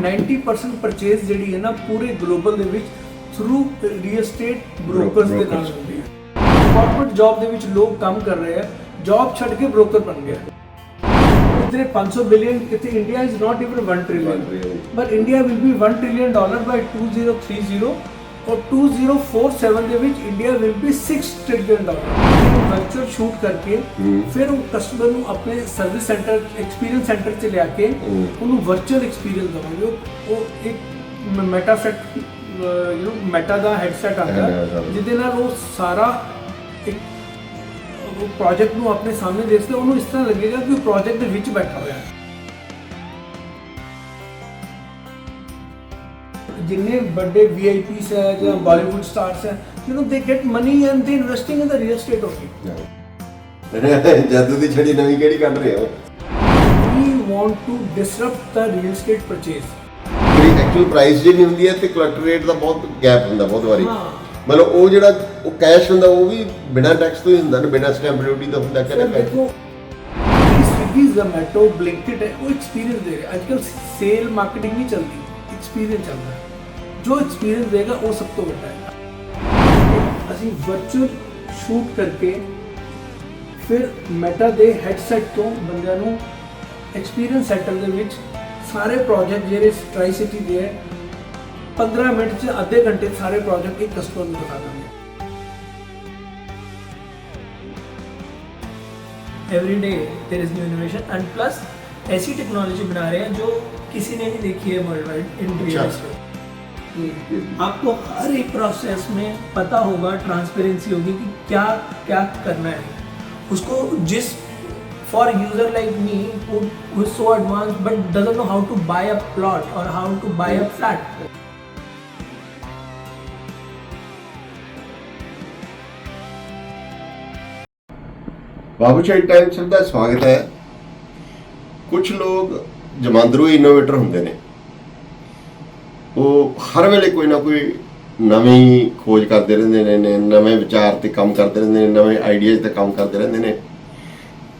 90% purchase ਜਿਹੜੀ ਹੈ ਨਾ ਪੂਰੇ ਗਲੋਬਲ ਦੇ ਵਿੱਚ ਥਰੂ ਰੀਅਲ ਏਸਟੇਟ ਬ੍ਰੋਕਰਸ ਦੇ ਨਾਲ। ਹੁੰਦੀ ਹੈ ਕਾਰਪੋਰੇਟ ਜੌਬ ਦੇ ਵਿੱਚ ਲੋਕ ਕੰਮ ਕਰ ਰਹੇ ਆ ਜੌਬ ਛੱਡ ਕੇ ਬ੍ਰੋਕਰ ਬਣ ਗਿਆ ਇਤਨੇ 500 ਬਿਲੀਅਨ ਕਿਤੇ India is not even 1 trillion. But India will be 1 trillion dollar by 2030 ਔਰ 2047 ਦੇ ਵਿੱਚ India will be 6 trillion dollar virtual shoot ਕਰਕੇ। ਫਿਰ ਉਹ ਕਸਟਮਰ ਨੂੰ ਆਪਣੇ ਸਰਵਿਸ ਸੈਂਟਰ ਐਕਸਪੀਰੀਅੰਸ ਸੈਂਟਰ 'ਚ ਲਿਆ ਕੇ। ਉਹਨੂੰ ਵਰਚੁਅਲ ਐਕਸਪੀਰੀਅੰਸ ਦਵਾਂਗੇ ਉਹ- ਇੱਕ Meta set you know Meta the headset ਹਾਂ। ਜਿਹਦੇ ਨਾਲ ਉਹ ਸਾਰਾ ਇੱਕ ਉਹ ਪ੍ਰੋਜੈਕਟ ਨੂੰ ਆਪਣੇ ਸਾਹਮਣੇ ਦੇਖਦੇ ਉਹਨੂੰ ਇਸ ਤਰ੍ਹਾਂ ਲੱਗੇਗਾ ਕਿ ਉਹ ਪ੍ਰੋਜੈਕਟ ਦੇ ਵਿੱਚ ਬੈਠਾ ਹੋਇਆ ਹੈ ਜਿੰਨੇ ਵੱਡੇ ਵੀਆਈਪੀਸ ਹੈ ਜਾਂ ਬਾਲੀਵੁੱਡ ਸਟਾਰਸ ਹੈ you know they get money and they investing in the real estate only ਜਾਦੂ ਦੀ ਛੜੀ ਨਵੀਂ ਕਿਹੜੀ ਕੱਢ ਰਹੇ ਹੋ? We want to disrupt the real estate purchase. ਜਿਹੜੀ ਐਕਚੁਅਲ ਪ੍ਰਾਈਸ ਜਿਹੜੀ ਹੁੰਦੀ ਹੈ ਤੇ ਕਲੈਕਟਰ ਰੇਟ ਦਾ ਬਹੁਤ ਗੈਪ ਹੁੰਦਾ ਬਹੁਤ ਵਾਰੀ। ਮਤਲਬ ਉਹ ਜਿਹੜਾ ਉਹ ਕੈਸ਼ ਹੁੰਦਾ ਉਹ ਵੀ ਬਿਨਾਂ ਟੈਕਸ ਤੋਂ ਹੀ ਹੁੰਦਾ ਨਾ ਬਿਨਾਂ ਸਟੈਂਪ ਡਿਊਟੀ ਦਾ ਹੁੰਦਾ ਕਿਹੜਾ ਦੇਖੋ ਸਵਿਗੀ ਜ਼ੋਮੈਟੋ ਬਲਿੰਕਿਟ ਹੈ ਉਹ ਐਕਸਪੀਰੀਅੰਸ ਦੇ ਰਿਹਾ। ਅੱਜਕੱਲ ਸੇਲ ਮਾਰਕੀਟਿੰਗ ਨਹੀਂ ਚੱਲਦੀ। ਐਕਸਪੀਰੀਅੰਸ ਚੱਲਦਾ ਹੈ ਜੋ ਐਕਸਪੀਰੀਅੰਸ ਦੇਗਾ ਉਹ ਸਭ ਤੋਂ ਵੱਡਾ ਹੈ ਅਸੀਂ ਵਰਚੁਅਲ ਸ਼ੂਟ ਕਰਕੇ ਫਿਰ ਮੈਟਾ ਦੇ ਹੈਡਸੈਟ ਤੋਂ ਬੰਦਿਆਂ ਨੂੰ ਐਕਸਪੀਰੀਅੰਸ ਸੈਂਟਰ ਦੇ ਵਿੱਚ ਸਾਰੇ ਪ੍ਰੋਜੈਕਟ ਜਿਹੜੇ ਟਰਾਈ ਸਿਟੀ ਦੇ ਹੈ 15 ਮਿੰਟ ਚ ਅੱਧੇ ਘੰਟੇ 'ਚ ਸਾਰੇ ਪ੍ਰੋਜੈਕਟ ਇੱਕ ਕਸਟਮਰ ਨੂੰ ਦਿਖਾ ਦਾਂਗੇ every day there is new innovation and plus ऐसी टेक्नोलॉजी बना रहे हैं जो किसी ने भी देखी है वर्ल्ड वाइड इंट्री आपको हर एक प्रोसेस में पता होगा ट्रांसपेरेंसी होगी कि क्या क्या करना है। उसको जिस for user like me so advance but doesn't know how to buy a plot और how to buy a flat Babu a flat बाबूशाही टाइम सुनता स्वागत है। कुछ लोग ਜਮਾਂਦਰੂ ਇਨੋਵੇਟਰ ਹੁੰਦੇ ਨੇ। ਉਹ ਹਰ ਵੇਲੇ ਕੋਈ ਨਾ ਕੋਈ ਨਵੀਂ ਖੋਜ ਕਰਦੇ ਰਹਿੰਦੇ ਨੇ ਨਵੇਂ ਵਿਚਾਰ ਤੇ ਕੰਮ ਕਰਦੇ ਰਹਿੰਦੇ ਨੇ, ਨਵੇਂ ਆਈਡੀਆਜ਼ ਤੇ ਕੰਮ ਕਰਦੇ ਰਹਿੰਦੇ ਨੇ।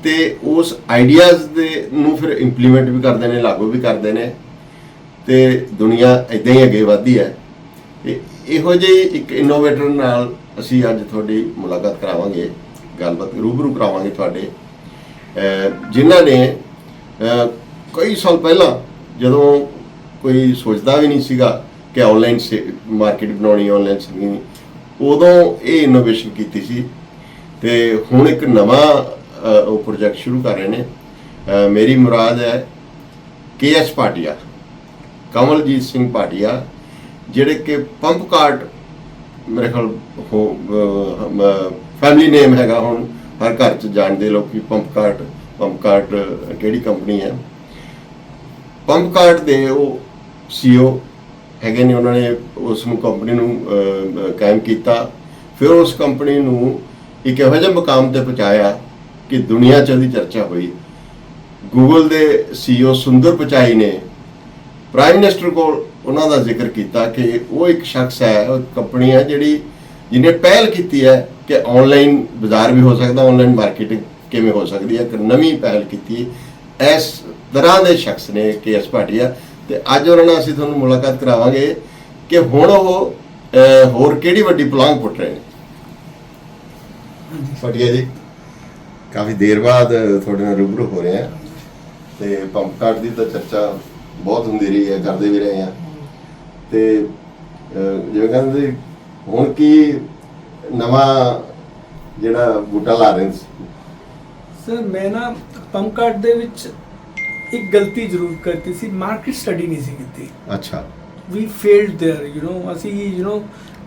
ਤੇ ਉਸ ਆਈਡੀਆਜ਼ ਦੇ ਨੂੰ ਫਿਰ ਇੰਪਲੀਮੈਂਟ ਵੀ ਕਰਦੇ ਨੇ, ਲਾਗੂ ਵੀ ਕਰਦੇ ਨੇ। ਤੇ ਦੁਨੀਆ ਇਦਾਂ ਹੀ ਅੱਗੇ ਵਧਦੀ ਹੈ। ਤੇ ਇਹੋ ਜਿਹੇ ਇੱਕ ਇਨੋਵੇਟਰ ਨਾਲ ਅਸੀਂ ਅੱਜ ਤੁਹਾਡੀ ਮੁਲਾਕਾਤ ਕਰਾਵਾਂਗੇ, ਗੱਲਬਾਤ ਰੂਬਰੂ ਕਰਾਵਾਂਗੇ ਤੁਹਾਡੇ। ਅਹ ਜਿਨ੍ਹਾਂ ਨੇ ਕਈ ਸਾਲ ਪਹਿਲਾਂ ਜਦੋਂ ਕੋਈ ਸੋਚਦਾ ਵੀ ਨਹੀਂ ਸੀਗਾ ਕਿ ਆਨਲਾਈਨ ਮਾਰਕੀਟ ਬਣਾਉਣੀ ਆਨਲਾਈਨ ਸਿੱਖਣੀ ਉਦੋਂ ਇਹ ਇਨੋਵੇਸ਼ਨ ਕੀਤੀ ਸੀ। ਤੇ ਹੁਣ ਇੱਕ ਨਵਾਂ ਉਹ ਪ੍ਰੋਜੈਕਟ ਸ਼ੁਰੂ ਕਰ ਰਹੇ ਨੇ। ਮੇਰੀ ਮੁਰਾਦ ਹੈ ਕੇ ਐਸ ਪਾਟਿਆ ਕਮਲਜੀਤ ਸਿੰਘ ਪਾਟਿਆ ਜਿਹੜੇ ਕਿ ਪੰਪ ਕਾਰਟ ਮੇਰੇ ਖਿਆਲ ਫੈਮਿਲੀ ਨੇਮ ਹੈਗਾ ਹੁਣ। ਹਰ ਘਰ ਚ ਜਾਣਦੇ ਲੋਕੀ ਪੰਪ ਕਾਰਟ ਪੰਪ ਕਾਰਟ ਕਿਹੜੀ ਕੰਪਨੀ ਹੈ। ਪੰਪ ਕਾਰਟ ਦੇ ਉਹ ਸੀਓ ਹੈਗੇ ਨੇ, ਉਹਨਾਂ ਨੇ ਉਸ ਨੂੰ ਕੰਪਨੀ ਨੂੰ ਕਾਇਮ ਕੀਤਾ। ਫਿਰ ਉਸ ਕੰਪਨੀ ਨੂੰ ਇੱਕ ਇਹੋ ਜਿਹੇ ਮੁਕਾਮ ਤੇ ਪਹੁੰਚਾਇਆ ਕਿ ਦੁਨੀਆ 'ਚ ਉਹਦੀ ਚਰਚਾ ਹੋਈ। ਗੂਗਲ ਦੇ ਸੀਓ ਸੁੰਦਰ ਪਚਾਈ ਨੇ ਪ੍ਰਾਈਮ ਮਿਨਿਸਟਰ ਕੋਲ ਉਹਨਾਂ ਦਾ ਜ਼ਿਕਰ ਕੀਤਾ ਕਿ ਉਹ ਇੱਕ ਸ਼ਖਸ ਹੈ, ਉਹ ਕੰਪਨੀ ਹੈ ਜਿਹੜੀ ਜਿਹਨੇ ਪਹਿਲ ਕੀਤੀ ਹੈ ਕਿ ਆਨਲਾਈਨ ਬਾਜ਼ਾਰ ਵੀ ਹੋ ਸਕਦਾ ਆਨਲਾਈਨ ਮਾਰਕੀਟਿੰਗ ਕਿਵੇਂ ਹੋ ਸਕਦੀ ਹੈ, ਇੱਕ ਨਵੀਂ ਪਹਿਲ ਕੀਤੀ ਇਸ ਤਰ੍ਹਾਂ ਦੇ ਸ਼ਖਸ ਨੇ ਕੇ ਐਸ ਭਾਟੀਆ ਤੇ ਅੱਜ ਉਹਨਾਂ ਨਾਲ ਅਸੀਂ ਤੁਹਾਨੂੰ ਮੁਲਾਕਾਤ ਕਰਾਵਾਂਗੇ ਕਿ ਹੁਣ ਉਹ ਹੋਰ ਕਿਹੜੀ ਵੱਡੀ ਪਲਾਂਗ ਪੁੱਟ ਰਹੇ ਨੇ? ਭਾਟੀਆ ਜੀ। ਕਾਫੀ ਦੇਰ ਬਾਅਦ ਤੁਹਾਡੇ ਨਾਲ ਰੂਬਰੂ ਹੋ ਰਹੇ ਆ। ਤੇ ਪੰਪ ਕਾਰਡ ਦੀ ਤਾਂ ਚਰਚਾ ਬਹੁਤ ਹੁੰਦੀ ਰਹੀ ਹੈ ਕਰਦੇ ਵੀ ਰਹੇ ਆ। ਤੇ ਜਿਵੇਂ ਕਹਿੰਦੇ ਹੁਣ ਕੀ ਨਵਾਂ ਜਿਹੜਾ ਬੂਟਾ ਲਾ ਰਹੇ ਸੀ ਸਰ ਮੈਂ ਨਾ ਪੰਪ ਕਾਰਡ ਦੇ ਵਿੱਚ ਇੱਕ ਗਲਤੀ ਜ਼ਰੂਰ ਕਰਤੀ ਸੀ ਮਾਰਕੀਟ ਸਟੱਡੀ ਨਹੀਂ ਸੀ ਕੀਤੀ ਅੱਛਾ we failed there you know ਅਸੀਂ you know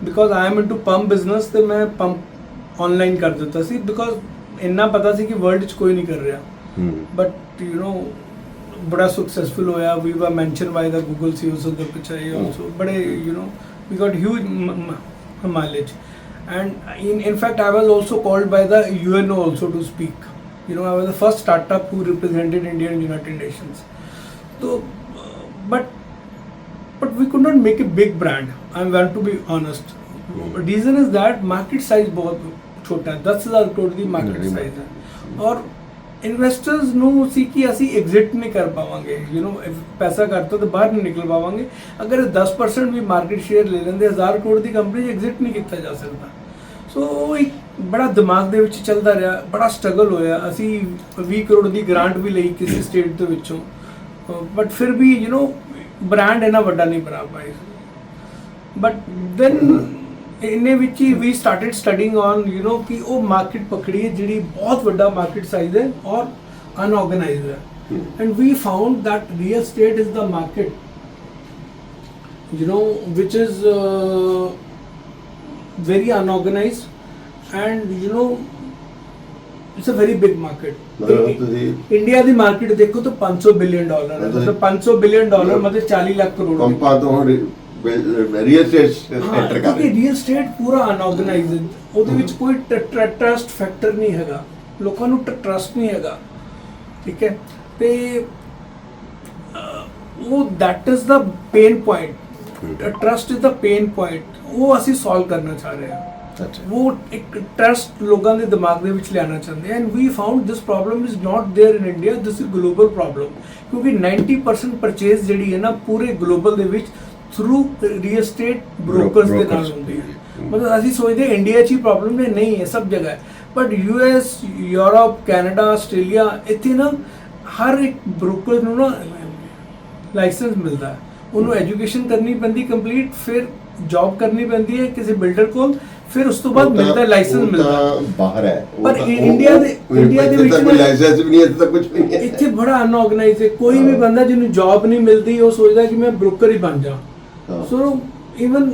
because I am into pump business ਤੇ ਮੈਂ ਪੰਪ ਆਨਲਾਈਨ ਕਰ ਦਿੱਤਾ ਸੀ ਬਿਕੋਜ਼ ਇੰਨਾ ਪਤਾ ਸੀ ਕਿ ਵਰਲਡ 'ਚ ਕੋਈ ਨਹੀਂ ਕਰ ਰਿਹਾ ਹੂੰ ਬਟ ਯੂ نو ਬੜਾ ਸਕਸੈਸਫੁਲ ਹੋਇਆ we was mention by the Google CEO Sundar Pichai also ਬੜੇ you know we got huge m- m- mileage and in in fact i was also called by the uno also to speak you know i was the first startup who represented india in united nations so uh, but but we could not make a big brand i want to be honest reason is that market size बहुत छोटा है दस हजार करोड़ की market Very size है और investors ਨੂੰ ਸੀ ਕਿ ਅਸੀਂ ਐਗਜ਼ਿਟ ਨਹੀਂ ਕਰ ਪਾਵਾਂਗੇ ਯੂ نو ਪੈਸਾ ਕਰਤਾ ਤਾਂ ਬਾਹਰ ਨਹੀਂ ਨਿਕਲ ਪਾਵਾਂਗੇ ਅਗਰ ਇਹ 10% ਵੀ ਮਾਰਕੀਟ ਸ਼ੇਅਰ ਲੈ ਲੈਂਦੇ 1000 ਕਰੋੜ ਦੀ ਕੰਪਨੀ ਐਗਜ਼ਿਟ ਨਹੀਂ ਕੀਤਾ ਜਾ ਸਕਦਾ ਸੋ ਉਹ ਇੱਕ ਬੜਾ ਦਿਮਾਗ ਦੇ ਵਿੱਚ ਚੱਲਦਾ ਰਿਹਾ ਬੜਾ ਸਟਰਗਲ ਹੋਇਆ ਅਸੀਂ 20 ਕਰੋੜ ਦੀ ਗ੍ਰਾਂਟ ਵੀ ਲਈ ਕਿਸੇ ਸਟੇਟ ਦੇ ਵਿੱਚੋਂ ਬਟ ਫਿਰ ਵੀ ਯੂ نو ਬ੍ਰਾਂਡ ਇਹਨਾਂ ਵੱਡਾ ਨਹੀਂ ਬਣਾ ਪਾਏ ਬਟ ਦੈਨ ਇਹਨੇ ਵਿੱਚ ਹੀ we started studying on you know ਕਿ ਉਹ ਮਾਰਕੀਟ ਪਕੜੀ ਹੈ ਜਿਹੜੀ ਬਹੁਤ ਵੱਡਾ ਮਾਰਕੀਟ ਸਾਈਜ਼ ਹੈ ਔਰ ਅਨਆਰਗੇਨਾਈਜ਼ਡ ਹੈ and we found that real estate is the market you know which is uh, very unorganized know it's a very big market. ਮਤਲਬ ਤੁਸੀਂ ਇੰਡੀਆ ਦੀ ਮਾਰਕੀਟ ਦੇਖੋ ਤਾਂ 500 ਬਿਲੀਅਨ ਡਾਲਰ ਹੈ। ਮਤਲਬ- ਮਤਲਬ 500 ਬਿਲੀਅਨ ਡਾਲਰ ਮਤਲਬ 40 ਲੱਖ ਕਰੋੜ। ਕੰਪਾਂ ਤੋਂ ਰੀਅਲ ਸਟੇਟ ਕਰ ਕਿਉਂਕਿ ਰੀਅਲ ਸਟੇਟ ਪੂਰਾ ਅਨਆਰਗੇਨਾਈਜ਼ਡ ਉਹਦੇ ਵਿੱਚ ਕੋਈ ਟਰਸਟ ਫੈਕਟਰ ਨਹੀਂ ਹੈਗਾ। ਲੋਕਾਂ ਨੂੰ ਟਰਸਟ ਨਹੀਂ ਹੈਗਾ। ਠੀਕ ਹੈ? ਤੇ ਉਹ that is the pain point trust is the pain point ਉਹ ਅਸੀਂ ਸੋਲਵ ਕਰਨਾ ਚਾਹ ਰਹੇ ਹਾਂ। ਉਹ ਇੱਕ ਟਰਸਟ ਲੋਕਾਂ ਦੇ ਦਿਮਾਗ ਦੇ ਵਿੱਚ ਲਿਆਉਣਾ ਚਾਹੁੰਦੇ and we found this problem is not there in India this is global problem ਕਿਉਂਕਿ 90% ਪਰਚੇਸ ਜਿਹੜੀ ਹੈ ਨਾ ਪੂਰੇ ਗਲੋਬਲ ਦੇ ਵਿੱਚ ਥਰੂ ਰੀਅਲ ਏਸਟੇਟ ਬ੍ਰੋਕਰਸ ਦੇ ਨਾਲ brokers ਹੁੰਦੀ ਹੈ ਹਮ। ਮਤਲਬ ਅਸੀਂ ਸੋਚਦੇ ਇੰਡੀਆ 'ਚ ਹੀ ਪ੍ਰੋਬਲਮ ਹੈ ਨਹੀਂ ਹੈ ਸਭ ਜਗ੍ਹਾ ਹੈ but US Europe Canada Australia ਇੱਥੇ ਨਾ ਹਰ ਇੱਕ ਬ੍ਰੋਕਰ ਨੂੰ ਨਾ ਲਾਇਸੈਂਸ ਮਿਲਦਾ ਹੈ ਉਹਨੂੰ ਐਜੂਕੇਸ਼ਨ ਕਰਨੀ ਪੈਂਦੀ ਕੰਪਲੀਟ ਫਿਰ ਜੌਬ ਕਰਨੀ ਪੈਂਦੀ ਹੈ ਕਿਸੇ ਬਿਲਡਰ ਕੋਲ ਫਿਰ ਉਸ ਤੋਂ ਬਾਅਦ ਮਿਲਦਾ ਲਾਇਸੈਂਸ ਮਿਲਦਾ। ਬਾਹਰ ਹੈ। ਪਰ ਇੰਡੀਆ ਦੇ- ਇੰਡੀਆ ਦੇ ਵਿੱਚ ਕੋਈ ਲਾਇਸੈਂਸ ਵੀ ਨਹੀਂ ਹੈ ਤਾਂ ਕੁਝ ਵੀ ਨਹੀਂ ਹੈ। ਇੱਥੇ ਬੜਾ ਅਨਆਰਗੇਨਾਈਜ਼ ਹੈ। ਕੋਈ ਵੀ। ਬੰਦਾ ਜਿਹਨੂੰ ਜੌਬ ਨਹੀਂ ਮਿਲਦੀ ਉਹ ਸੋਚਦਾ ਕਿ ਮੈਂ ਬ੍ਰੋਕਰ ਹੀ ਬਣ ਜਾ। ਸੋ ਇਵਨ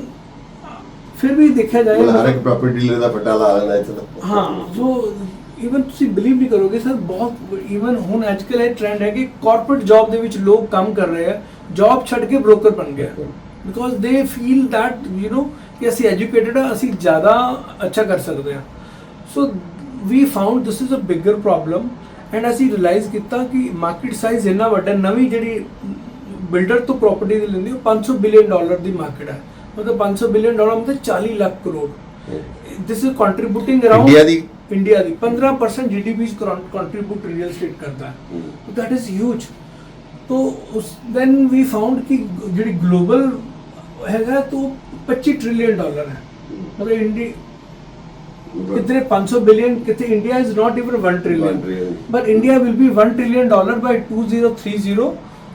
ਫਿਰ ਵੀ ਦੇਖਿਆ ਜਾਏ ਹਰ ਇੱਕ ਪ੍ਰਾਪਰਟੀ ਡੀਲਰ ਦਾ ਫੱਟਾ ਲਾ ਲੈਂਦਾ ਇੱਥੇ ਤਾਂ। ਹਾਂ ਸੋ ਇਵਨ ਤੁਸੀਂ ਬਿਲੀਵ ਨਹੀਂ ਕਰੋਗੇ ਸਰ ਬਹੁਤ ਇਵਨ ਹੁਣ ਅੱਜਕੱਲ ਇਹ ਟ੍ਰੈਂਡ ਹੈ ਕਿ ਕਾਰਪੋਰੇਟ ਜੌਬ ਦੇ ਵਿੱਚ ਲੋਕ ਕੰਮ ਕਰ ਰਹੇ ਆ। ਜੌਬ ਛੱਡ ਕੇ ਬ੍ਰੋਕਰ ਬਣ ਗਏ ਬਿਕੋਜ਼ ਦੇ ਫੀਲ that ਯੂ نو ਕਿ ਅਸੀਂ ਐਜੂਕੇਟਡ ਆ ਅਸੀਂ ਜ਼ਿਆਦਾ ਅੱਛਾ ਕਰ ਸਕਦੇ ਆ so we found this is a bigger problem and ਅਸੀਂ ਰਿਅਲਾਈਜ਼ ਕੀਤਾ ਕਿ ਮਾਰਕੀਟ ਸਾਈਜ਼ ਇੰਨਾ ਵੱਡਾ ਨਵੀਂ ਜਿਹੜੀ ਬਿਲਡਰ ਤੋਂ ਪ੍ਰਾਪਰਟੀ ਦੀ ਲੈਂਦੀ ਉਹ 500 ਬਿਲੀਅਨ ਡਾਲਰ ਦੀ ਮਾਰਕੀਟ ਹੈ। ਮਤਲਬ 500 ਬਿਲੀਅਨ ਡਾਲਰ ਮਤਲਬ 40 lakh crore. This is contributing around India the? India ਦੀ। 15% ਜੀਡੀਪੀ ਚ ਕੰਟਰੀਬਿਊਟ ਰੀਅਲ ਏਸਟੇਟ ਕਰਦਾ ਹੈ। ਦੈਟ ਇਜ਼ ਹਿਊਜ ਤੋ ਉਸ ਦੈਨ ਵੀ ਫਾਊਂਡ ਕਿ ਜਿਹੜੀ ਗਲੋਬਲ ਹੈਗਾ ਤੂੰ 25 ਟ੍ਰਿਲੀਅਨ ਡਾਲਰ ਹੈ। ਮਤਲਬ ਇੰਡੀ ਕਿਤੇ 500 ਬਿਲੀਅਨ ਕਿਤੇ India is not even 1 trillion but India will be 1 trillion dollar by 2030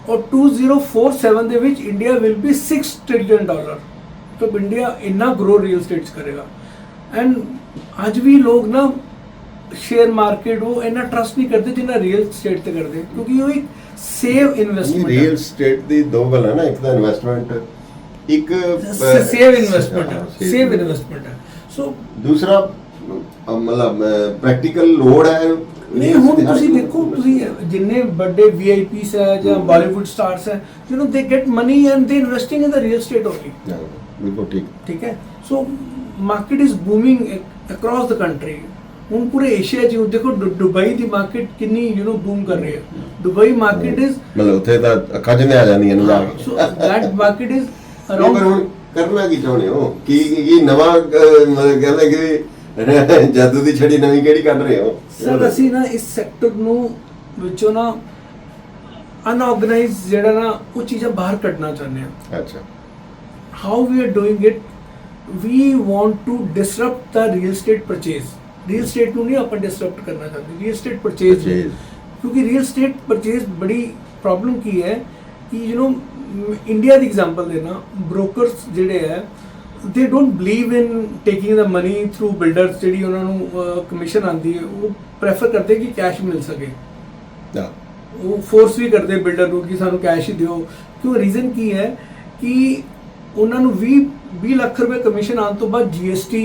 ਔਰ 2047 ਦੇ ਵਿੱਚ India will be 6 trillion dollar ਤਾਂ ਇੰਡੀਆ ਇੰਨਾ ਗਰੋ ਰੀਅਲ ਸਟੇਟਸ ਕਰੇਗਾ। ਐਂਡ ਅੱਜ ਵੀ ਲੋਕ ਨਾ ਸ਼ੇਅਰ ਮਾਰਕੀਟ ਉਹ ਇੰਨਾ ਟਰਸਟ ਨਹੀਂ ਕਰਦੇ ਜਿੰਨਾ ਰੀਅਲ ਸਟੇਟ ਤੇ ਕਰਦੇ। ਕਿਉਂਕਿ ਉਹ ਇੱਕ ਸੇਵ ਇਨਵੈਸਟਮੈਂਟ ਰੀਅਲ ਸਟੇਟ ਦੀ ਦੋ ਗੱਲਾਂ ਨਾ ਇੱਕ ਤਾਂ ਇਨਵੈਸਟਮੈਂਟ ਇੱਕ ਅਹ, ਸੇਵ ਇਨਵੈਸਟਮੈਂਟ ਹਾਂ, ਹੈ save ਸੇਵ investment। ਇਨਵੈਸਟਮੈਂਟ ਹੈ ਸੋ ਦੂਸਰਾ ਅਹ, ਮਤਲਬ ਪ੍ਰੈਕਟੀਕਲ ਲੋਡ ਹੈ ਨਹੀਂ ਹੁਣ ਤੁਸੀਂ ਦੇਖੋ ਤੁਸੀਂ ਜਿੰਨੇ ਵੱਡੇ ਵੀਆਈਪੀਸ ਹੈ ਜਾਂ ਬਾਲੀਵੁੱਡ ਸਟਾਰਸ ਹੈ you know they get money and they investing in the real state only ਹਾਂ, ਬਿਲਕੁਲ ਠੀਕ ਠੀਕ ਹੈ so market is booming across the country ਹੁਣ ਪੂਰੇ ਏਸ਼ੀਆ 'ਚ ਹੁਣ ਦੇਖੋ ਦੁ- ਦੁਬਈ ਦੀ ਮਾਰਕੀਟ ਕਿੰਨੀ ਯੂ نو ਬੂਮ ਕਰ ਰਹੀ ਹੈ ਦੁਬਈ ਮਾਰਕੀਟ ਇਜ਼ ਮਤਲਬ ਉੱਥੇ ਤਾਂ ਅੱਖਾਂ 'ਚ ਨਹੀਂ ਆ ਜਾਂਦੀਆਂ ਨੂੰ ਜਾ ਕੇ ਸੋ ਦੈਟ ਮਾਰਕੀਟ ਇਜ਼ ਨਹੀਂ, ਪਰ ਹੁਣ ਕਰਨਾ ਕੀ ਚਾਹੁੰਦੇ ਹੋ? ਕੀ ਕੀ ਨਵਾਂ ਮਤਲਬ ਕਹਿੰਦੇ ਕਿ ਜਾਦੂ ਦੀ ਛੜੀ ਨਵੀਂ ਕਿਹੜੀ ਕੱਢ ਰਹੇ ਹੋ? ਸਰ ਅਸੀਂ ਨਾ ਇਸ ਸੈਕਟਰ ਨੂੰ ਵਿੱਚੋਂ ਨਾ ਅਨਆਰਗੇਨਾਈਜ਼ ਜਿਹੜਾ ਨਾ ਉਹ ਚੀਜ਼ਾਂ ਬਾਹਰ ਕੱਢਣਾ ਚਾਹੁੰਦੇ ਹਾਂ। ਅੱਛਾ। How we are doing it? We want to disrupt the real estate purchase. Real estate ਨੂੰ ਨਹੀਂ ਆਪਾਂ disrupt ਕਰਨਾ ਚਾਹੁੰਦੇ। Purchase ਨੂੰ। Purchase। ਕਿਉਂਕਿ real estate purchase ਬੜੀ ਪ੍ਰੋਬਲਮ ਕੀ ਹੈ ਕਿ ਯੂ نو ਇੰਡੀਆ ਦੀ ਐਗਜ਼ਾਮਪਲ ਦੇਣਾ brokers ਜਿਹੜੇ ਹੈ they don't believe in taking the money through builders ਜਿਹੜੀ ਉਹਨਾਂ ਨੂੰ ਕਮਿਸ਼ਨ ਆਉਂਦੀ ਹੈ ਉਹ ਪ੍ਰੈਫਰ ਕਰਦੇ ਕਿ ਕੈਸ਼ ਮਿਲ ਸਕੇ। ਉਹ ਫੋਰਸ ਵੀ ਕਰਦੇ ਬਿਲਡਰ ਨੂੰ ਕਿ ਸਾਨੂੰ ਕੈਸ਼ ਹੀ ਦਿਓ। ਕਿਉਂ? ਰੀਜ਼ਨ ਕੀ ਹੈ ਕਿ ਉਹਨਾਂ ਨੂੰ 20 20 ਲੱਖ ਰੁਪਏ ਕਮਿਸ਼ਨ ਆਉਣ ਤੋਂ ਬਾਅਦ GST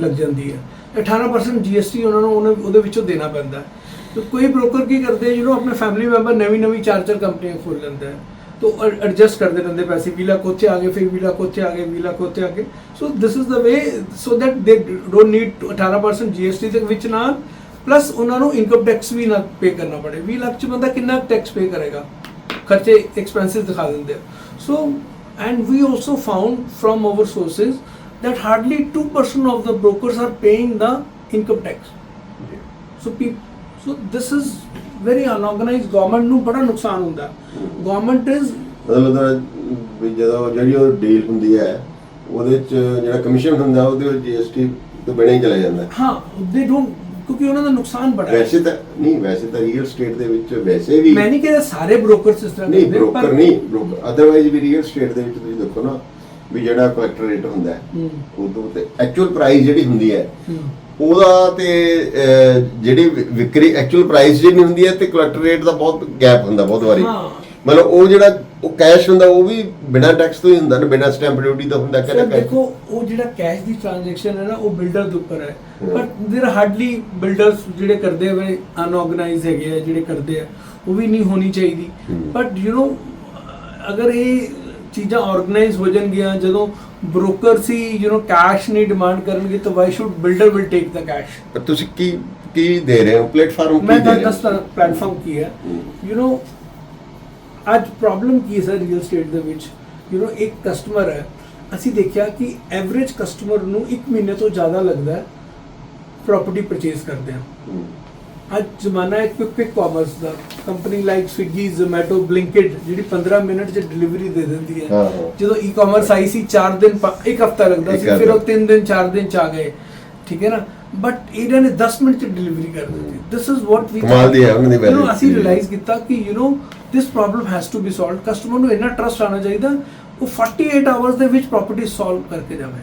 ਲੱਗ ਜਾਂਦੀ ਹੈ। 18% GST ਉਹਨਾਂ ਨੂੰ ਉਹਦੇ ਵਿੱਚੋਂ ਦੇਣਾ ਪੈਂਦਾ ਤੇ ਕੋਈ ਬ੍ਰੋਕਰ ਕੀ ਕਰਦੇ ਜਿਹਨੂੰ ਆਪਣੇ ਫੈਮਿਲੀ ਮੈਂਬਰ ਨਵੀਂ ਨਵੀਂ ਚਾਰ ਚਾਰ ਕੰਪਨੀਆਂ ਖੋਲ ਲੈਂਦਾ ਹੈ। ਐਡਜਸਟ ਕਰਦੇ ਰਹਿੰਦੇ ਪੈਸੇ 20 ਲੱਖ ਉੱਥੇ ਆ ਗਏ ਫਿਰ 20 ਲੱਖ ਉੱਥੇ ਆ ਗਏ 20 ਲੱਖ ਉੱਥੇ ਆ ਗਏ। So this is the way so that they don't need 18% GST ਦੇ ਵਿੱਚ ਨਾਲ ਪਲੱਸ ਉਹਨਾਂ ਨੂੰ ਇਨਕਮ ਟੈਕਸ ਵੀ ਨਾ ਪੇ ਕਰਨਾ ਪੜੇ। 20 ਲੱਖ ਚ ਬੰਦਾ ਕਿੰਨਾ ਟੈਕਸ ਪੇ ਕਰੇਗਾ? ਖਰਚੇ ਐਕਸਪੈਂਸਸ ਦਿਖਾ ਦਿੰਦੇ so and we also found from our sources that hardly 2% of the brokers are paying the income tax so pe- so this is very unorganised government ਨੂੰ ਬੜਾ ਨੁਕਸਾਨ ਹੁੰਦਾ ਗਵਰਨਮੈਂਟ ਇਜ਼ ਮਤਲਬ ਵੀ ਜਦੋਂ ਜਿਹੜੀ ਉਹ ਡੀਲ ਹੁੰਦੀ ਹੈ ਉਹਦੇ ਚ ਜਿਹੜਾ ਕਮਿਸ਼ਨ ਹੁੰਦਾ ਉਹਦੇ ਵਿੱਚ ਜੀਐਸਟੀ ਤੋਂ ਬਿਨਾਂ ਹੀ ਚਲਾ ਜਾਂਦਾ ਹੈ। ਦੇ ਡੋਂਟ ਕਿਉਂਕਿ ਉਹਨਾਂ ਦਾ ਨੁਕਸਾਨ ਬੜਾ ਹੈ ਵੈਸੇ ਤਾਂ ਨਹੀਂ ਵੈਸੇ ਤਾਂ ਰੀਅਲ ਸਟੇਟ ਦੇ ਵਿੱਚ ਵੈਸੇ ਵੀ ਮੈਂ ਨਹੀਂ ਕਹਿੰਦਾ ਸਾਰੇ ਬ੍ਰੋਕਰਸ ਇਸ ਤਰ੍ਹਾਂ ਨਹੀਂ ਬ੍ਰੋਕਰ ਨਹੀਂ ਬ੍ਰੋਕਰ ਅਦਰਵਾਈਜ਼ ਵੀ ਰੀਅਲ ਸਟੇਟ ਦੇ ਵਿੱਚ ਤੁਸੀਂ ਦੇਖੋ ਨਾ ਵੀ ਜਿਹੜਾ ਕਲੈਕਟਰ ਰੇਟ ਹੁੰਦਾ ਹੈ ਉਦੋਂ ਤੇ ਐਕਚੁਅਲ ਪ੍ਰਾਈਸ ਜਿਹੜੀ ਹੁੰਦੀ ਹੂੰ। ਉਹਦਾ ਤੇ ਅਹ, ਜਿਹੜੀ ਵਿ- ਵਿਕਰੀ ਐਕਚੁਅਲ ਪ੍ਰਾਈਸ ਜਿਹੜੀ ਹੁੰਦੀ ਹੈ ਤੇ ਕਲੈਕਟਰ ਰੇਟ ਦਾ ਬਹੁਤ ਗੈਪ ਹੁੰਦਾ ਬਹੁਤ ਵਾਰੀ ਹਾਂ। ਮਤਲਬ ਉਹ ਜਿਹੜਾ ਉਹ ਕੈਸ਼ ਹੁੰਦਾ ਉਹ ਵੀ ਬਿਨਾਂ ਟੈਕਸ ਤੋਂ ਹੀ ਹੁੰਦਾ ਨਾ ਬਿਨਾਂ ਸਟੈਂਪ ਡਿਊਟੀ ਤੋਂ ਹੁੰਦਾ ਸਰ cash? ਦੇਖੋ ਉਹ ਜਿਹੜਾ ਕੈਸ਼ ਦੀ ਟ੍ਰਾਂਜੈਕਸ਼ਨ ਹੈ ਨਾ ਉਹ ਬਿਲਡਰ ਦੇ ਉੱਪਰ ਹੈ ਹਮ। ਪਰ ਦੇਰ ਹਾਰਡਲੀ ਬਿਲਡਰਸ ਜਿਹੜੇ ਕਰਦੇ ਹੋਏ ਅਨਆਰਗੇਨਾਈਜ਼ ਹੈਗੇ ਆ ਜਿਹੜੇ ਕਰਦੇ ਆ ਉਹ ਵੀ ਨਹੀਂ ਹੋਣੀ ਚਾਹੀਦੀ ਹਮ। ਬਟ ਯੂ نو ਅਗਰ ਇਹ ਚੀਜ਼ਾਂ ਆਰਗੇਨਾਈਜ਼ ਹੋ ਜਾਣਗੀਆਂ ਜਦੋਂ ਬ੍ਰੋਕਰ ਸੀ ਯੂ نو ਕੈਸ਼ ਨਹੀਂ ਡਿਮਾਂਡ ਕਰਨਗੇ ਤਾਂ why should builder will take the cash ਪਰ ਤੁਸੀਂ ਕੀ ਕੀ ਦੇ ਰਹੇ ਹੋ ਪਲੇਟਫਾਰਮ ਮੈਂ ਕੀ ਦੇ ਤੁਹਾਨੂੰ ਰਹੇ ਹੋ ਦੱਸਦਾ ਪਲੇਟਫਾਰਮ ਕੀ ਹੈ ਹਮ। ਯੂ نو ਅੱਜ ਪ੍ਰੋਬਲਮ ਕੀ ਹੈ ਸਰ ਰੀਅਲ ਸਟੇਟ ਦੇ ਵਿੱਚ ਯੂ نو ਇੱਕ ਕਸਟਮਰ ਹੈ ਅਸੀਂ ਦੇਖਿਆ ਕਿ ਐਵਰੇਜ ਕਸਟਮਰ ਨੂੰ 1 ਮਹੀਨੇ ਤੋਂ ਜ਼ਿਆਦਾ ਲੱਗਦਾ ਹੈ ਪ੍ਰਾਪਰਟੀ ਪਰਚੇਸ ਕਰਦੇ ਆ ਹਮ। ਅੱਜ ਜ਼ਮਾਨਾ ਹੈ ਕੁਇਕ ਕੁਇਕ ਕਾਮਰਸ ਦਾ। Company like Swiggy Zomato Blinkit ਜਿਹੜੀ 15 ਮਿੰਟ 'ਚ ਡਿਲੀਵਰੀ ਦੇ ਦਿੰਦੀ ਹੈ। ਜਦੋਂ ਈ-ਕਾਮਰਸ ਆਈ ਸੀ 4 ਦਿਨ ਇੱਕ ਹਫਤਾ ਲੱਗਦਾ ਸੀ ਫਿਰ ਉਹ ਹਫ਼ਤਾ। 3 ਦਿਨ 4 ਦਿਨ ਚ ਆ ਗਏ। ਠੀਕ ਹੈ ਨਾ? ਬਟ ਇਹਨਾਂ ਨੇ 10 ਮਿੰਟ ਚ ਡਿਲੀਵਰੀ ਕਰ ਦਿੱਤੀ। ਦਿਸ ਇਜ਼ ਵਾਟ ਵੀ ਕਮਾਲ ਦੀ ਹੈ ਉਹਨਾਂ ਦੀ value। ਅਸੀਂ ਰਿਅਲਾਈਜ਼ ਕੀਤਾ ਕਿ you know this problem has to be solved customer ਨੂੰ ਇੰਨਾ ਟਰਸਟ ਆਣਾ ਚਾਹੀਦਾ ਉਹ 48 ਆਵਰਸ ਦੇ ਵਿੱਚ ਪ੍ਰਾਪਰਟੀ ਸੋਲਵ ਕਰਕੇ ਜਾਵੇ।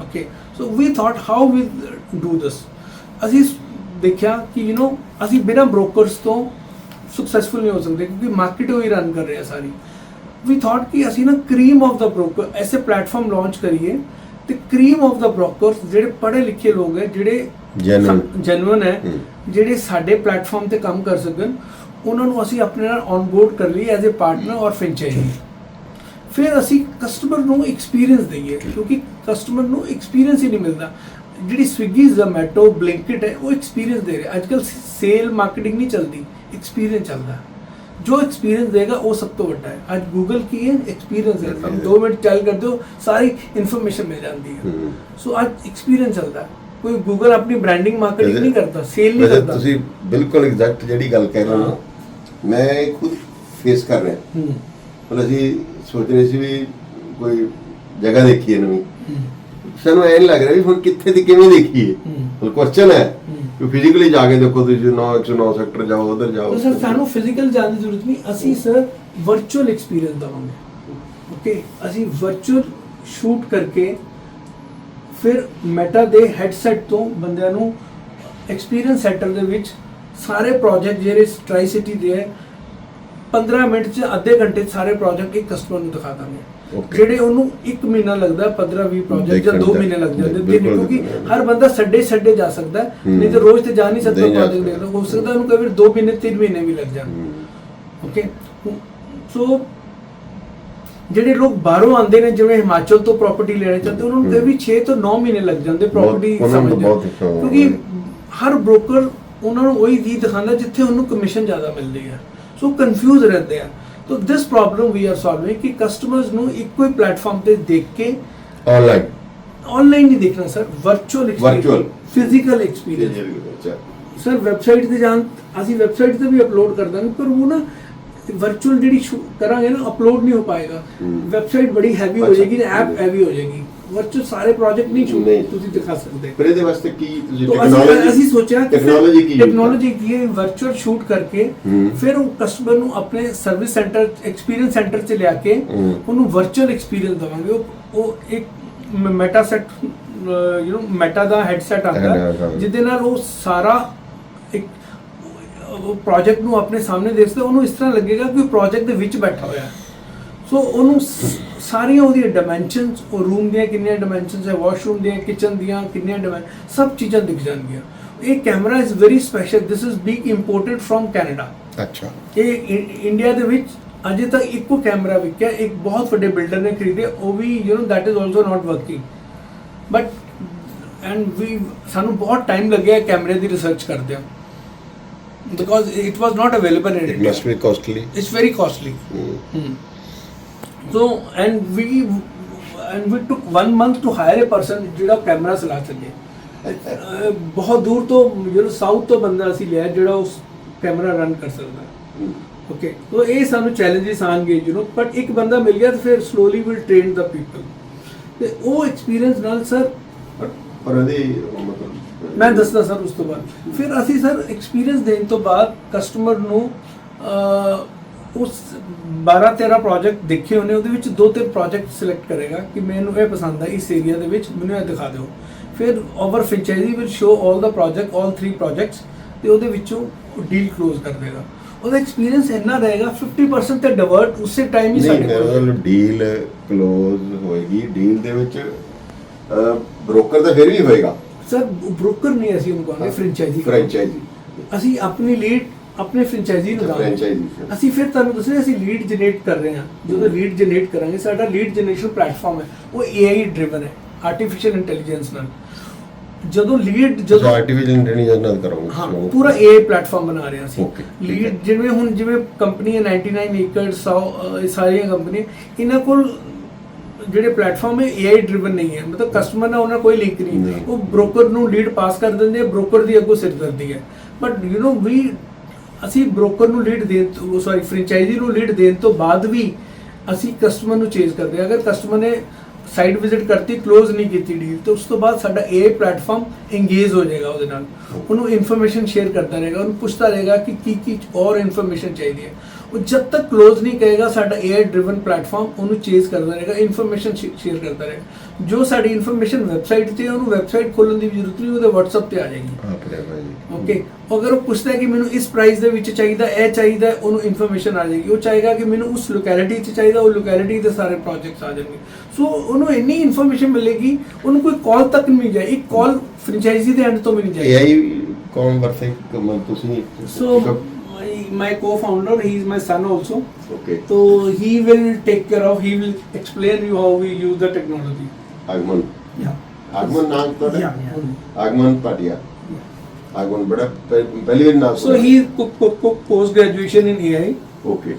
Okay so we thought how we do this ਅਸੀਂ ਦੇਖਿਆ ਕਿ ਯੂ نو ਅਸੀਂ ਬਿਨਾਂ ਬ੍ਰੋਕਰਸ ਤੋਂ ਸਕਸੈਸਫੁਲ ਨਹੀਂ ਹੋ ਸਕਦੇ ਕਿਉਂਕਿ ਮਾਰਕੀਟ ਉਹ ਹੀ ਰਨ ਕਰ ਰਿਹਾ ਸਾਰੀ ਵੀ ਥਾਟ ਕਿ ਅਸੀਂ ਨਾ ਕਰੀਮ ਆਫ ਦਾ ਬ੍ਰੋਕਰ ਐਸੇ ਪਲੇਟਫਾਰਮ ਲਾਂਚ ਕਰੀਏ ਤੇ ਕਰੀਮ ਆਫ ਦਾ ਬ੍ਰੋਕਰਸ ਜਿਹੜੇ ਪੜ੍ਹੇ ਲਿਖੇ ਲੋਕ ਹੈ ਜਿਹੜੇ. ਜੈਨੂਇਨ ਹੈ। ਜਿਹੜੇ ਸਾਡੇ ਪਲੇਟਫਾਰਮ ਤੇ ਕੰਮ ਕਰ ਸਕਣ ਉਹਨਾਂ ਨੂੰ ਅਸੀਂ ਆਪਣੇ ਨਾਲ ਔਨਬੋਰਡ ਕਰ ਲਈ ਐਜ਼ ਅ ਪਾਰਟਨਰ ਔਰ ਫ੍ਰੈਂਚਾਈਜ਼ੀ ਫਿਰ ਅਸੀਂ ਕਸਟਮਰ ਨੂੰ ਐਕਸਪੀਰੀਅੰਸ ਦਈਏ ਕਿਉਂਕਿ ਕਸਟਮਰ ਨੂੰ ਐਕਸਪੀਰੀਅੰਸ ਹੀ ਨਹੀਂ ਮਿਲਦਾ ਜਿਹੜੀ ਸਵਿਗੀ ਜ਼ੋਮੈਟੋ ਬਲਿੰਕਿਟ ਹੈ ਉਹ ਐਕਸਪੀਰੀਅੰਸ ਦੇ ਰਿਹਾ। ਅੱਜਕੱਲ ਸੇਲ ਮਾਰਕੀਟਿੰਗ ਨਹੀਂ ਚੱਲਦੀ ਐਕਸਪੀਰੀਅੰਸ ਚੱਲਦਾ। ਜੋ ਐਕਸਪੀਰੀਅੰਸ ਦੇਗਾ ਉਹ ਸਭ ਤੋਂ ਵੱਡਾ ਹੈ। ਅੱਜ ਗੂਗਲ ਕੀ ਹੈ? ਐਕਸਪੀਰੀਅੰਸ ਹੈ ਹਮ 2 ਮਿੰਟ ਚੱਲ ਕਰਦੇ ਹੋ ਸਾਰੀ ਇਨਫੋਰਮੇਸ਼ਨ ਮਿਲ ਜਾਂਦੀ ਹੈ। ਸੋ ਅੱਜ ਐਕਸਪੀਰੀਅੰਸ ਚੱਲਦਾ। ਕੋਈ ਗੂਗਲ ਆਪਣੀ ਬ੍ਰਾਂਡਿੰਗ ਮਾਰਕੀਟਿੰਗ ਨਹੀਂ ਕਰਦਾ ਸੇਲ ਨਹੀਂ ਕਰਦਾ। ਤੁਸੀਂ ਬਿਲਕੁਲ ਐਗਜ਼ੈਕਟ ਜਿਹੜੀ ਗੱਲ ਕਹਿ ਰਹੇ ਹੋ ਮੈਂ ਖੁਦ ਫੇਸ ਕਰ ਰਿਹਾ। ਹੂੰ। ਮਤਲਬ ਅਸੀਂ ਸੋਚ ਰਹੇ ਸੀ ਵੀ ਕੋਈ ਜਗ੍ਹਾ ਦੇਖੀਏ ਨਵੀਂ। ਹੂੰ ਸਾਨੂੰ ਐਂ ਲੱਗ ਰਿਹਾ ਵੀ ਹੁਣ ਕਿੱਥੇ ਦੀ ਕਿਵੇਂ ਦੇਖੀਏ ਹੂੰ। ਕੁਐਸਚਨ ਹੈ। ਕਿ ਫਿਜ਼ੀਕਲੀ ਜਾ ਕੇ ਦੇਖੋ ਤੁਸੀਂ 9 109 ਸੈਕਟਰ ਜਾਓ ਉਧਰ ਜਾਓ ਤਾਂ ਸਰ ਸਾਨੂੰ ਫਿਜ਼ੀਕਲ ਜਾਣ ਦੀ ਜ਼ਰੂਰਤ ਨਹੀਂ ਅਸੀਂ ਸਰ ਵਰਚੁਅਲ ਐਕਸਪੀਰੀਅੰਸ ਦਵਾਂਗੇ ਓਕੇ ਅਸੀਂ ਵਰਚੁਅਲ ਸ਼ੂਟ ਕਰਕੇ ਫਿਰ ਮੈਟਾ ਦੇ ਹੈਡਸੈਟ ਤੋਂ ਬੰਦਿਆਂ ਨੂੰ ਐਕਸਪੀਰੀਅੰਸ ਸੈਂਟਰ ਦੇ ਵਿੱਚ ਸਾਰੇ ਪ੍ਰੋਜੈਕਟ ਜਿਹੜੇ ਟਰਾਈ ਸਿਟੀ ਦੇ ਹੈ 15 ਮਿੰਟ ਚ ਅੱਧੇ ਘੰਟੇ 'ਚ ਸਾਰੇ ਪ੍ਰੋਜੈਕਟ ਇੱਕ ਕਸਟਮਰ ਨੂੰ ਦਿਖਾ ਦਾਂਗੇ. ਜਿਹੜੇ ਉਹਨੂੰ 1 ਮਹੀਨਾ ਲੱਗਦਾ 15 20 ਪ੍ਰੋਜੈਕਟ ਜਾਂ ਦੇਖਣ 2 ਦਾ। ਮਹੀਨੇ ਲੱਗ ਜਾਂਦੇ ਦਿਨ ਕਿਉਂਕਿ। ਹਰ ਬੰਦਾ ਸੰਡੇ ਸੰਡੇ ਜਾ ਸਕਦਾ। ਨਹੀਂ ਤਾਂ ਰੋਜ਼ ਤੇ ਜਾ ਨਹੀਂ ਸਕਦਾ ਪ੍ਰੋਜੈਕਟ। ਦੇਖਦਾ ਹੋ ਸਕਦਾ ਉਹਨੂੰ ਵਾਰ 2 ਮਹੀਨੇ 3 ਮਹੀਨੇ ਵੀ ਲੱਗ ਜਾਣ। ਓਕੇ ਸੋ ਜਿਹੜੇ ਲੋਕ ਬਾਹਰੋਂ ਆਉਂਦੇ ਨੇ ਜਿਵੇਂ ਹਿਮਾਚਲ ਤੋਂ ਪ੍ਰਾਪਰਟੀ ਲੈਣਾ ਚਾਹੁੰਦੇ ਉਹਨਾਂ ਨੂੰ ਵੀ 6 ਤੋਂ 9 ਮਹੀਨੇ ਲੱਗ ਜਾਂਦੇ ਪ੍ਰਾਪਰਟੀ ਤਾਂ ਹਾਂ। ਕਿਉਂਕਿ ਹਰ ਬ੍ਰੋਕਰ ਉਹਨਾਂ ਨੂੰ ਉਹੀ ਚੀਜ਼ ਦਿਖਾਉਂਦਾ ਜਿੱਥੇ ਉਹਨੂੰ ਕਮਿਸ਼ਨ ਜ਼ਿਆਦਾ ਮਿਲਦੀ ਹੈ ਸੋ ਕਨਫਿਊਜ਼ ਰਹਿੰਦੇ ਆ so this problem we are solving ਕਿ ਕਸਟਮਰਸ ਨੂੰ ਇੱਕੋ ਹੀ ਪਲੇਟਫਾਰਮ ਤੇ ਦੇਖ ਕੇ ਆਨਲਾਈਨ ਆਨਲਾਈਨ ਨਹੀਂ ਦੇਖਣਾ sir virtual Virtual. Physical experience sir website ਤੇ ਜਾਣ ਅਸੀਂ ਵੈਬਸਾਈਟ ਤੇ ਵੀ ਅਪਲੋਡ ਕਰ ਦਾਂਗੇ ਪਰ ਉਹ ਨਾ ਵਰਚੁਅਲ ਜਿਹੜੀ ਕਰਾਂਗੇ ਨਾ ਅਪਲੋਡ ਨਹੀਂ ਹੋ ਪਾਏਗਾ। ਵੈਬਸਾਈਟ ਬੜੀ ਹੈਵੀ ਹੋ। ਜਾਏਗੀ ਐਪ ਹੈਵੀ ਹੋ ਜਾਏਗੀ ਵਰਚੁਅਲ ਸਾਰੇ ਪ੍ਰੋਜੈਕਟ ਨਹੀਂ ਸ਼ੂ ਨਹੀਂ। ਤੁਸੀਂ ਦਿਖਾ ਸਕਦੇ ਫਿਰ ਇਹਦੇ ਵਾਸਤੇ ਕੀ ਤੁਸੀਂ तो ਅਸੀਂ ਟੈਕਨੋਲੋਜੀ ਅਸੀਂ ਸੋਚਿਆ ਕਿ ਟੈਕਨੋਲੋਜੀ ਕੀ use ਟੈਕਨੋਲੋਜੀ ਕੀ ਹੈ ਵਰਚੁਅਲ ਸ਼ੂਟ ਕਰਕੇ ਹੂੰ। ਫਿਰ ਉਹ ਕਸਟਮਰ ਨੂੰ ਆਪਣੇ ਸਰਵਿਸ ਸੈਂਟਰ ਐਕਸਪੀਰੀਅੰਸ ਸੈਂਟਰ 'ਚ ਲਿਆ ਕੇ ਹੂੰ। ਉਹਨੂੰ ਵਰਚੁਅਲ ਐਕਸਪੀਰੀਅੰਸ ਦਵਾਂਗੇ ਉਹ ਉਹ ਇੱਕ Meta set you know Meta the headset ਆਉਂਦਾ ਹਾਂ, ਹੈ, ਹਾਂ। ਜਿਹਦੇ ਨਾਲ ਉਹ ਸਾਰਾ ਇੱਕ ਉਹ ਪ੍ਰੋਜੈਕਟ ਨੂੰ ਆਪਣੇ ਸਾਹਮਣੇ ਦੇਖਦਾ ਉਹਨੂੰ ਇਸ ਤਰ੍ਹਾਂ ਲੱਗੇਗਾ ਕਿ ਉਹ ਪ੍ਰੋਜੈਕਟ ਦੇ ਵਿੱਚ ਬੈਠਾ ਹੋਇਆ ਹੈ ਸੋ ਉਹਨੂੰ ਸਾਰੀਆਂ ਉਹਦੀਆਂ ਡਾਈਮੈਂਸ਼ਨਸ ਉਹ ਰੂਮ ਦੀਆਂ ਕਿੰਨੀਆਂ ਡਾਈਮੈਂਸ਼ਨਸ ਹੈ ਵਾਸ਼ਰੂਮ ਦੀਆਂ ਕਿਚਨ ਦੀਆਂ ਕਿੰਨੀਆਂ ਡਾਈਮੈਂ ਸਭ ਚੀਜ਼ਾਂ ਦਿਖ ਜਾਣਗੀਆਂ ਇਹ camera is very special this is big imported firm Canada ਅੱਛਾ। ਇਹ ਇੰਡੀਆ ਦੇ ਵਿੱਚ ਅਜੇ ਤੱਕ ਇੱਕੋ ਕੈਮਰਾ ਵਿਕਿਆ ਇੱਕ ਬਹੁਤ ਵੱਡੇ ਬਿਲਡਰ ਨੇ ਖਰੀਦਿਆ ਉਹ ਵੀ you know that is also not working. But and we ਸਾਨੂੰ ਬਹੁਤ ਟਾਈਮ ਲੱਗਿਆ ਕੈਮਰੇ ਦੀ ਰਿਸਰਚ ਕਰਦਿਆਂ। Because it was not available in it must be costly it's very costly. So and we and we took one month to hire a person ਜਿਹੜਾ camera ਚਲਾ ਸਕੇ। ਅਹ ਬਹੁਤ ਦੂਰ ਤੋਂ ਜਿਹੜਾ ਸਾਊਥ ਤੋਂ ਬੰਦਾ ਅਸੀਂ ਲਿਆ ਜਿਹੜਾ ਉਸ ਕੈਮਰਾ ਰਨ ਕਰ ਸਕਦਾ। ਓਕੇ ਤੋ ਇਹ ਸਾਨੂੰ ਚੈਲੰਜਸ ਆਣਗੇ ਯੂ نو ਬਟ ਇੱਕ ਬੰਦਾ ਮਿਲ ਗਿਆ ਤਾਂ ਫਿਰ slowly will train the people ਤੇ ਉਹ ਐਕਸਪੀਰੀਅੰਸ ਨਾਲ ਸਰ ਪਰ ਪਰ ਇਹਦੇ ਮਤਲਬ ਮੈਂ ਦੱਸਦਾ ਸਰ ਉਸ ਤੋਂ ਬਾਅਦ। ਫਿਰ ਅਸੀਂ ਸਰ ਐਕਸਪੀਰੀਅੰਸ ਦੇਣ ਤੋਂ ਬਾਅਦ ਕਸਟਮਰ ਨੂੰ ਅਹ, ਉਸ 12 13 ਪ੍ਰੋਜੈਕਟ ਦੇਖੇ ਹੋਣੇ ਉਹਦੇ ਵਿੱਚ ਦੋ ਤਿੰਨ ਪ੍ਰੋਜੈਕਟ ਸਿਲੈਕਟ ਕਰੇਗਾ ਕਿ ਮੈਨੂੰ ਇਹ ਪਸੰਦ ਹੈ ਇਸ ਏਰੀਆ ਦੇ ਵਿੱਚ ਮੈਨੂੰ ਇਹ ਦਿਖਾ ਦਿਓ। ਫਿਰ over franchisee will show 올 the project 올 3 projects ਤੇ ਉਹਦੇ ਵਿੱਚੋਂ ਡੀਲ ਕਲੋਜ਼ ਕਰ ਦੇਗਾ। ਉਹਦਾ ਐਕਸਪੀਰੀਅੰਸ ਇੰਨਾ ਰਹੇਗਾ 50% ਤੇ ਡਿਵਰਟ ਉਸੇ ਟਾਈਮ ਹੀ ਸਾਡੇ ਕੋਲ ਡੀਲ ਕਲੋਜ਼ ਹੋਏਗੀ ਡੀਲ ਦੇ ਵਿੱਚ ਬ੍ਰੋਕਰ ਤਾਂ ਫਿਰ ਵੀ ਹੋਏਗਾ। ਸਰ ਬ੍ਰੋਕਰ ਨਹੀਂ ਅਸੀਂ ਉਹਨੂੰ ਕਹਾਂਗੇ ਫ੍ਰੈਂਚਾਈਜ਼ੀ ਫ੍ਰੈਂਚਾਈਜ਼ੀ ਅਸੀਂ ਆਪਣੀ ਲੀਡ ਆਪਣੇ ਫ੍ਰੈਂਚਾਈਜ਼ੀ ਨੂੰ ਦਾਂਗੇ। ਅਸੀਂ ਫਿਰ ਤੁਹਾਨੂੰ ਦੱਸਿਆ ਅਸੀਂ ਲੀਡ ਜਨਰੇਟ ਕਰ ਰਹੇ ਹਾਂ ਜਦੋਂ ਲੀਡ ਜਨਰੇਟ ਕਰਾਂਗੇ ਸਾਡਾ ਲੀਡ ਜਨਰੇਸ਼ਨ ਪਲੇਟਫਾਰਮ ਹੈ ਉਹ AI ਡਰਿਵਨ ਹੈ ਆਰਟੀਫੀਸ਼ੀਅਲ ਇੰਟੈਲੀਜੈਂਸ ਨਾਲ ਜਦੋਂ ਲੀਡ ਜਦੋਂ ਜਦੋਂ ਆਰਟੀਫੀਸ਼ੀਅਲ ਇੰਟੈਲੀਜੈਂਸ ਨਾਲ ਕਰੋਗੇ ਹਾਂ ਤੁਸੀਂ ਉਹ। ਪੂਰਾ AI ਪਲੇਟਫਾਰਮ ਬਣਾ ਰਹੇ ਹਾਂ ਅਸੀਂ Okay, ਠੀਕ ਹੈ। ਲੀਡ ਜਿਵੇਂ ਹੁਣ ਜਿਵੇਂ ਕੰਪਨੀ 99 ਏਕੜ 100 ਅਹ, ਇਹ ਸਾਰੀਆਂ ਕੰਪਨੀ ਇਹਨਾਂ ਕੋਲ ਜਿਹੜੇ ਪਲੇਟਫਾਰਮ ਹੈ AI ਡਰਿਵਨ ਨਹੀਂ ਹੈ ਮਤਲਬ ਕਸਟਮਰ ਨਾਲ ਉਹਨਾਂ ਕੋਈ ਲਿੰਕ ਨਹੀਂ ਨਹੀਂ। ਉਹ ਬ੍ਰੋਕਰ ਨੂੰ ਲੀਡ ਪਾਸ ਕਰ ਦਿੰਦੇ ਆ ਬ੍ਰੋਕਰ ਦੀ ਅੱਗੋਂ ਸਿਰਦਰਦੀ ਹੈ ਬਟ ਯੂ نو ਵੀ ਅਸੀਂ ਬ੍ਰੋਕਰ ਨੂੰ ਲੀਡ ਦੇਣ ਸੌਰੀ ਫਰੈਂਚਾਈਜ਼ੀ ਨੂੰ ਲੀਡ ਦੇਣ ਤੋਂ ਬਾਅਦ ਵੀ ਅਸੀਂ ਕਸਟਮਰ ਨੂੰ ਚੇਂਜ ਕਰਦੇ ਹਾਂ। ਅਗਰ ਕਸਟਮਰ ਨੇ ਸਾਈਡ ਵਿਜ਼ਿਟ ਕਰਤੀ ক্লোਜ਼ ਨਹੀਂ ਕੀਤੀ ਡੀਲ ਤੇ ਉਸ ਤੋਂ ਬਾਅਦ ਸਾਡਾ ਏ ਪਲੈਟਫਾਰਮ ਇੰਗੇਜ ਹੋ ਜਾਏਗਾ ਉਹਦੇ ਨਾਲ। ਉਹਨੂੰ ਇਨਫੋਰਮੇਸ਼ਨ ਸ਼ੇਅਰ ਕਰਦਾ ਰਹੇਗਾ, ਉਹਨੂੰ ਪੁੱਛਦਾ ਰਹੇਗਾ ਕਿ ਕੀ ਕੀ ਔਰ ਇਨਫੋਰਮੇਸ਼ਨ ਚਾਹੀਦੀ ਹੈ। ਉਹ ਜਦ ਤੱਕ ক্লোਜ਼ ਨਹੀਂ ਕਹੇਗਾ ਸਾਡਾ ਏ ਡਰਿਵਨ ਪਲੈਟਫਾਰਮ ਉਹਨੂੰ ਚੇਜ਼ ਕਰਦਾ ਰਹੇਗਾ ਇਨਫੋਰਮੇਸ਼ਨ ਸ਼ੇਅਰ ਕਰਦਾ ਰਹੇਗਾ। ਜੋ ਸਾਡੀ ਇਨਫੋਰਮੇਸ਼ਨ ਵੈਬਸਾਈਟ ਤੇ ਉਹਨੂੰ ਵੈਬਸਾਈਟ ਖੋਲਣ ਦੀ ਜ਼ਰੂਰਤ ਨਹੀਂ ਉਹਦੇ WhatsApp ਤੇ ਆ ਜਾਏਗੀ। ਆਪਣੇ ਭਾਈ। ਓਕੇ ਅਗਰ ਉਹ ਪੁੱਛਦਾ ਹੈ ਕਿ ਮੈਨੂੰ ਇਸ ਪ੍ਰਾਈਸ ਦੇ ਵਿੱਚ ਚਾਹੀਦਾ ਇਹ ਚਾਹੀਦਾ ਉਹਨੂੰ ਇਨਫੋਰਮੇਸ਼ਨ ਆ ਜਾਏਗੀ। ਉਹ ਚਾਹੇਗਾ ਕਿ ਮੈਨੂੰ ਉਸ ਲੋਕੈਲਿਟੀ 'ਚ ਚਾਹੀਦਾ ਉਹ ਲੋਕੈਲਿਟੀ ਦੇ ਸਾਰੇ ਪ੍ਰੋਜੈਕਟਸ ਆ ਜਾਣਗੇ। ਸੋ ਉਹਨੂੰ ਇੰਨੀ ਇਨਫੋਰਮੇਸ਼ਨ ਮਿਲੇਗੀ ਉਹਨੂੰ ਕੋਈ ਕਾਲ ਤੱਕ ਨਹੀਂ ਜਾਏ ਇੱਕ ਕਾਲ ਫ੍ਰੈਂਚਾਈਜ਼ੀ ਦੇ ਐਂਡ ਤੋਂ ਨਹੀਂ ਜਾਏਗੀ। AI ਕੌਣ ਵਰਸੇ ਤੁਸੀਂ So my, co-founder, he is my son also. Okay So he will take care of. He will explain you how we use the technology. आगमन। आगमन नाग तो आगमन पाटिया आगमन बड़ा पहली नाम so he post graduation in AI okay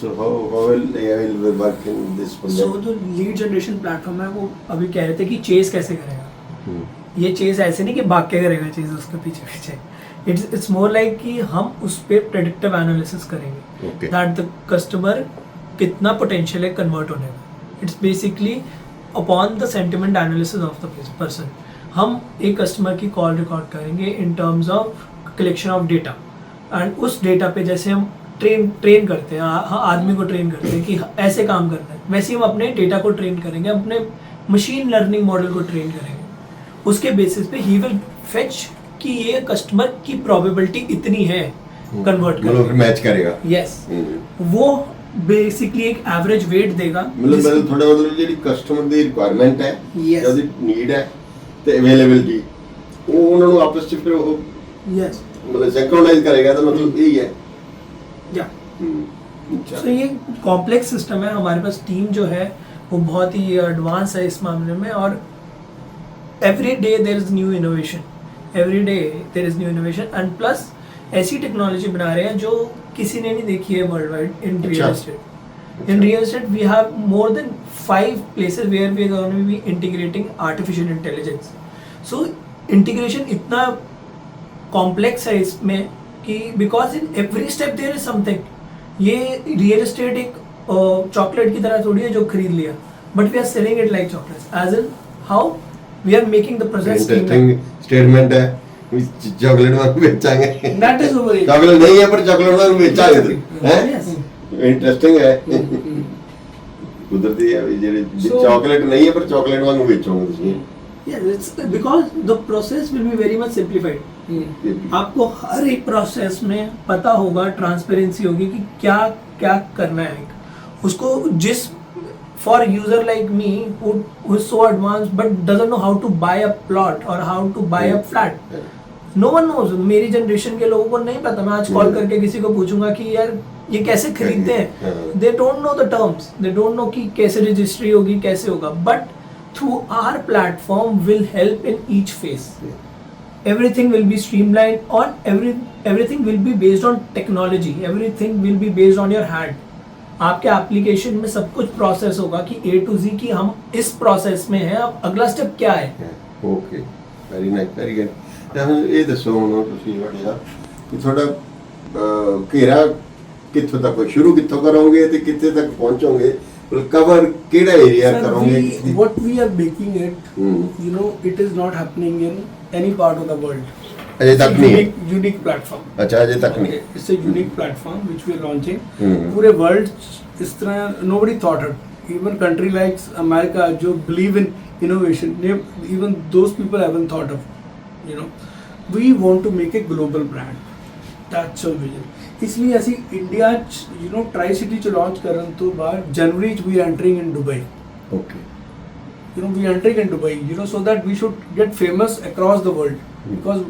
so how how will AI will work in this so जो lead generation platform है वो अभी कह रहे थे कि चेस कैसे करेगा? Hmm. ये चेस ऐसे नहीं कि भाग के करेगा चीज़ उसके पीछे पीछे। इट्स इट्स मोर लाइक कि हम उस पे प्रेडिक्टिव एनालिसिस करेंगे। दैट द कस्टमर कितना पोटेंशियल है कन्वर्ट होने का it's basically upon the sentiment analysis of the person हम एक कस्टमर की कॉल रिकॉर्ड करेंगे in terms of collection of data and उस डेटा पे जैसे हम ट्रेन ट्रेन करते हैं हाँ, आदमी को ट्रेन करते हैं कि ऐसे काम करना है। वैसे हम अपने डेटा को ट्रेन करेंगे अपने मशीन लर्निंग मॉडल को ट्रेन करेंगे। उसके बेसिस पे ही विल फेच कि ये कस्टमर की प्रोबेबिलिटी इतनी है कन्वर्ट मतलब मैच करेगा। Yes hmm. वो बेसिकली एक एवरेज वेट देगा ਮਤਲਬ जिस- ਮਤਲਬ ਤੁਹਾਡਾ ਮਤਲਬ ਜਿਹੜੀ ਕਸਟਮਰ ਦੀ ਰਿਕੁਆਇਰਮੈਂਟ ਹੈ Yes. ਜਾਂ ਉਹਦੀ ਨੀਡ ਹੈ ਤੇ ਅਵੇਲੇਬਿਲਟੀ ਉਹ ਉਹਨਾਂ ਨੂੰ ਆਪਸ ਚ ਫਿਰ ਉਹ यस ਮਤਲਬ ਸਿੰਕਰੋਨਾਈਜ਼ ਕਰੇਗਾ ਤਾਂ ਮਤਲਬ ਇਹੀ ਹੈ या ਹਮ, ਅੱਛਾ तो ये कॉम्प्लेक्स सिस्टम है हमारे पास टीम जो है वो बहुत ही एडवांस है इस मामले में और every day there is new innovation every day there is new innovation and plus ऐसी टेक्नोलॉजी बना रहे हैं जो किसी ने नहीं देखी है world wide in real estate in real estate we have more than five places where we are be integrating artificial intelligence so integration इतना कॉम्प्लेक्स है इसमें कि because in every step there is something ये real estate एक chocolate की तरह थोड़ी है जो खरीद लिया। But we are selling it like chocolate as in how we are making the process statement है। ਹੈ ਵੀ ਚਾਕਲੇਟ ਵਾਂਗ ਵੇਚਾਂਗੇ That is over it. Chocolate ਨਹੀਂ ਹੈ ਪਰ ਚਾਕਲੇਟ ਵਾਂਗ ਵੇਚਾਂਗੇ ਹੈ Yes. ਇੰਟਰਸਟਿੰਗ ਹੈ ਕੁਦਰਤੀ ਹੈ ਵੀ ਜਿਹੜੇ So- ਚਾਕਲੇਟ ਨਹੀਂ ਹੈ ਪਰ ਚਾਕਲੇਟ ਵਾਂਗ ਵੇਚੋਗੇ ਤੁਸੀਂ yes it's because the process will be very much simplified Hmm. आपको हर एक प्रोसेस में पता होगा ट्रांसपेरेंसी होगी कि क्या क्या करना है उसको जिस for user like me who so advance but doesn't know how to buy a plot और how to buy a flat no one knows मेरी जनरेशन के लोगों को नहीं पता। मैं आज कॉल करके किसी को पूछूँगा कि यार ये कैसे खरीदते हैं? They don't know the terms they don't know कि कैसे रजिस्ट्री होगी कैसे होगा। But through our platform will help in each phase everything will be streamlined on every everything will be based on technology. Everything will be based on your hand आपके application में सब कुछ process होगा कि ए to जी की हम इस process में हैं। अब अगला स्टेप क्या है? Okay very nice very good ਤਾਂ ਹੁਣ ਇਹ ਦੱਸੋ ਹੁਣ ਤੁਸੀਂ ਵੱਡਿਆ ਕਿ ਤੁਹਾਡਾ ਅਹ, ਘੇਰਾ ਕਿੱਥੋਂ ਤੱਕ ਸ਼ੁਰੂ ਕਿੱਥੋਂ ਕਰੋਗੇ ਤੇ ਕਿੱਥੇ ਤੱਕ ਪਹੁੰਚੋਗੇ ਕਵਰ ਕਿਹੜਾ ਏਰੀਆ Sir, ਕਰੋਗੇ we, what we are making it, Hmm. you know, it is not happening in any part of the world. Ajay It's ਤੱਕ a ਨਹੀਂ ਹੈ। unique, unique platform. ਅੱਛਾ ਅਜੇ ਤੱਕ ਨਹੀਂ Okay, It's a unique platform which we are launching. Hmm. पूरे world इस तरह nobody thought it. Even country like America जो believe in innovation, they- even those people haven't thought of. you know we want to make a global brand. That's our vision. ਇਸ ਲਈ ਅਸੀਂ India ਚ you know try city ਚ launch ਕਰਨ ਤੋਂ ਬਾਅਦ ਜਨਵਰੀ ਚ we entering in Dubai okay you know we entering in Dubai you know so that we should get famous across the world because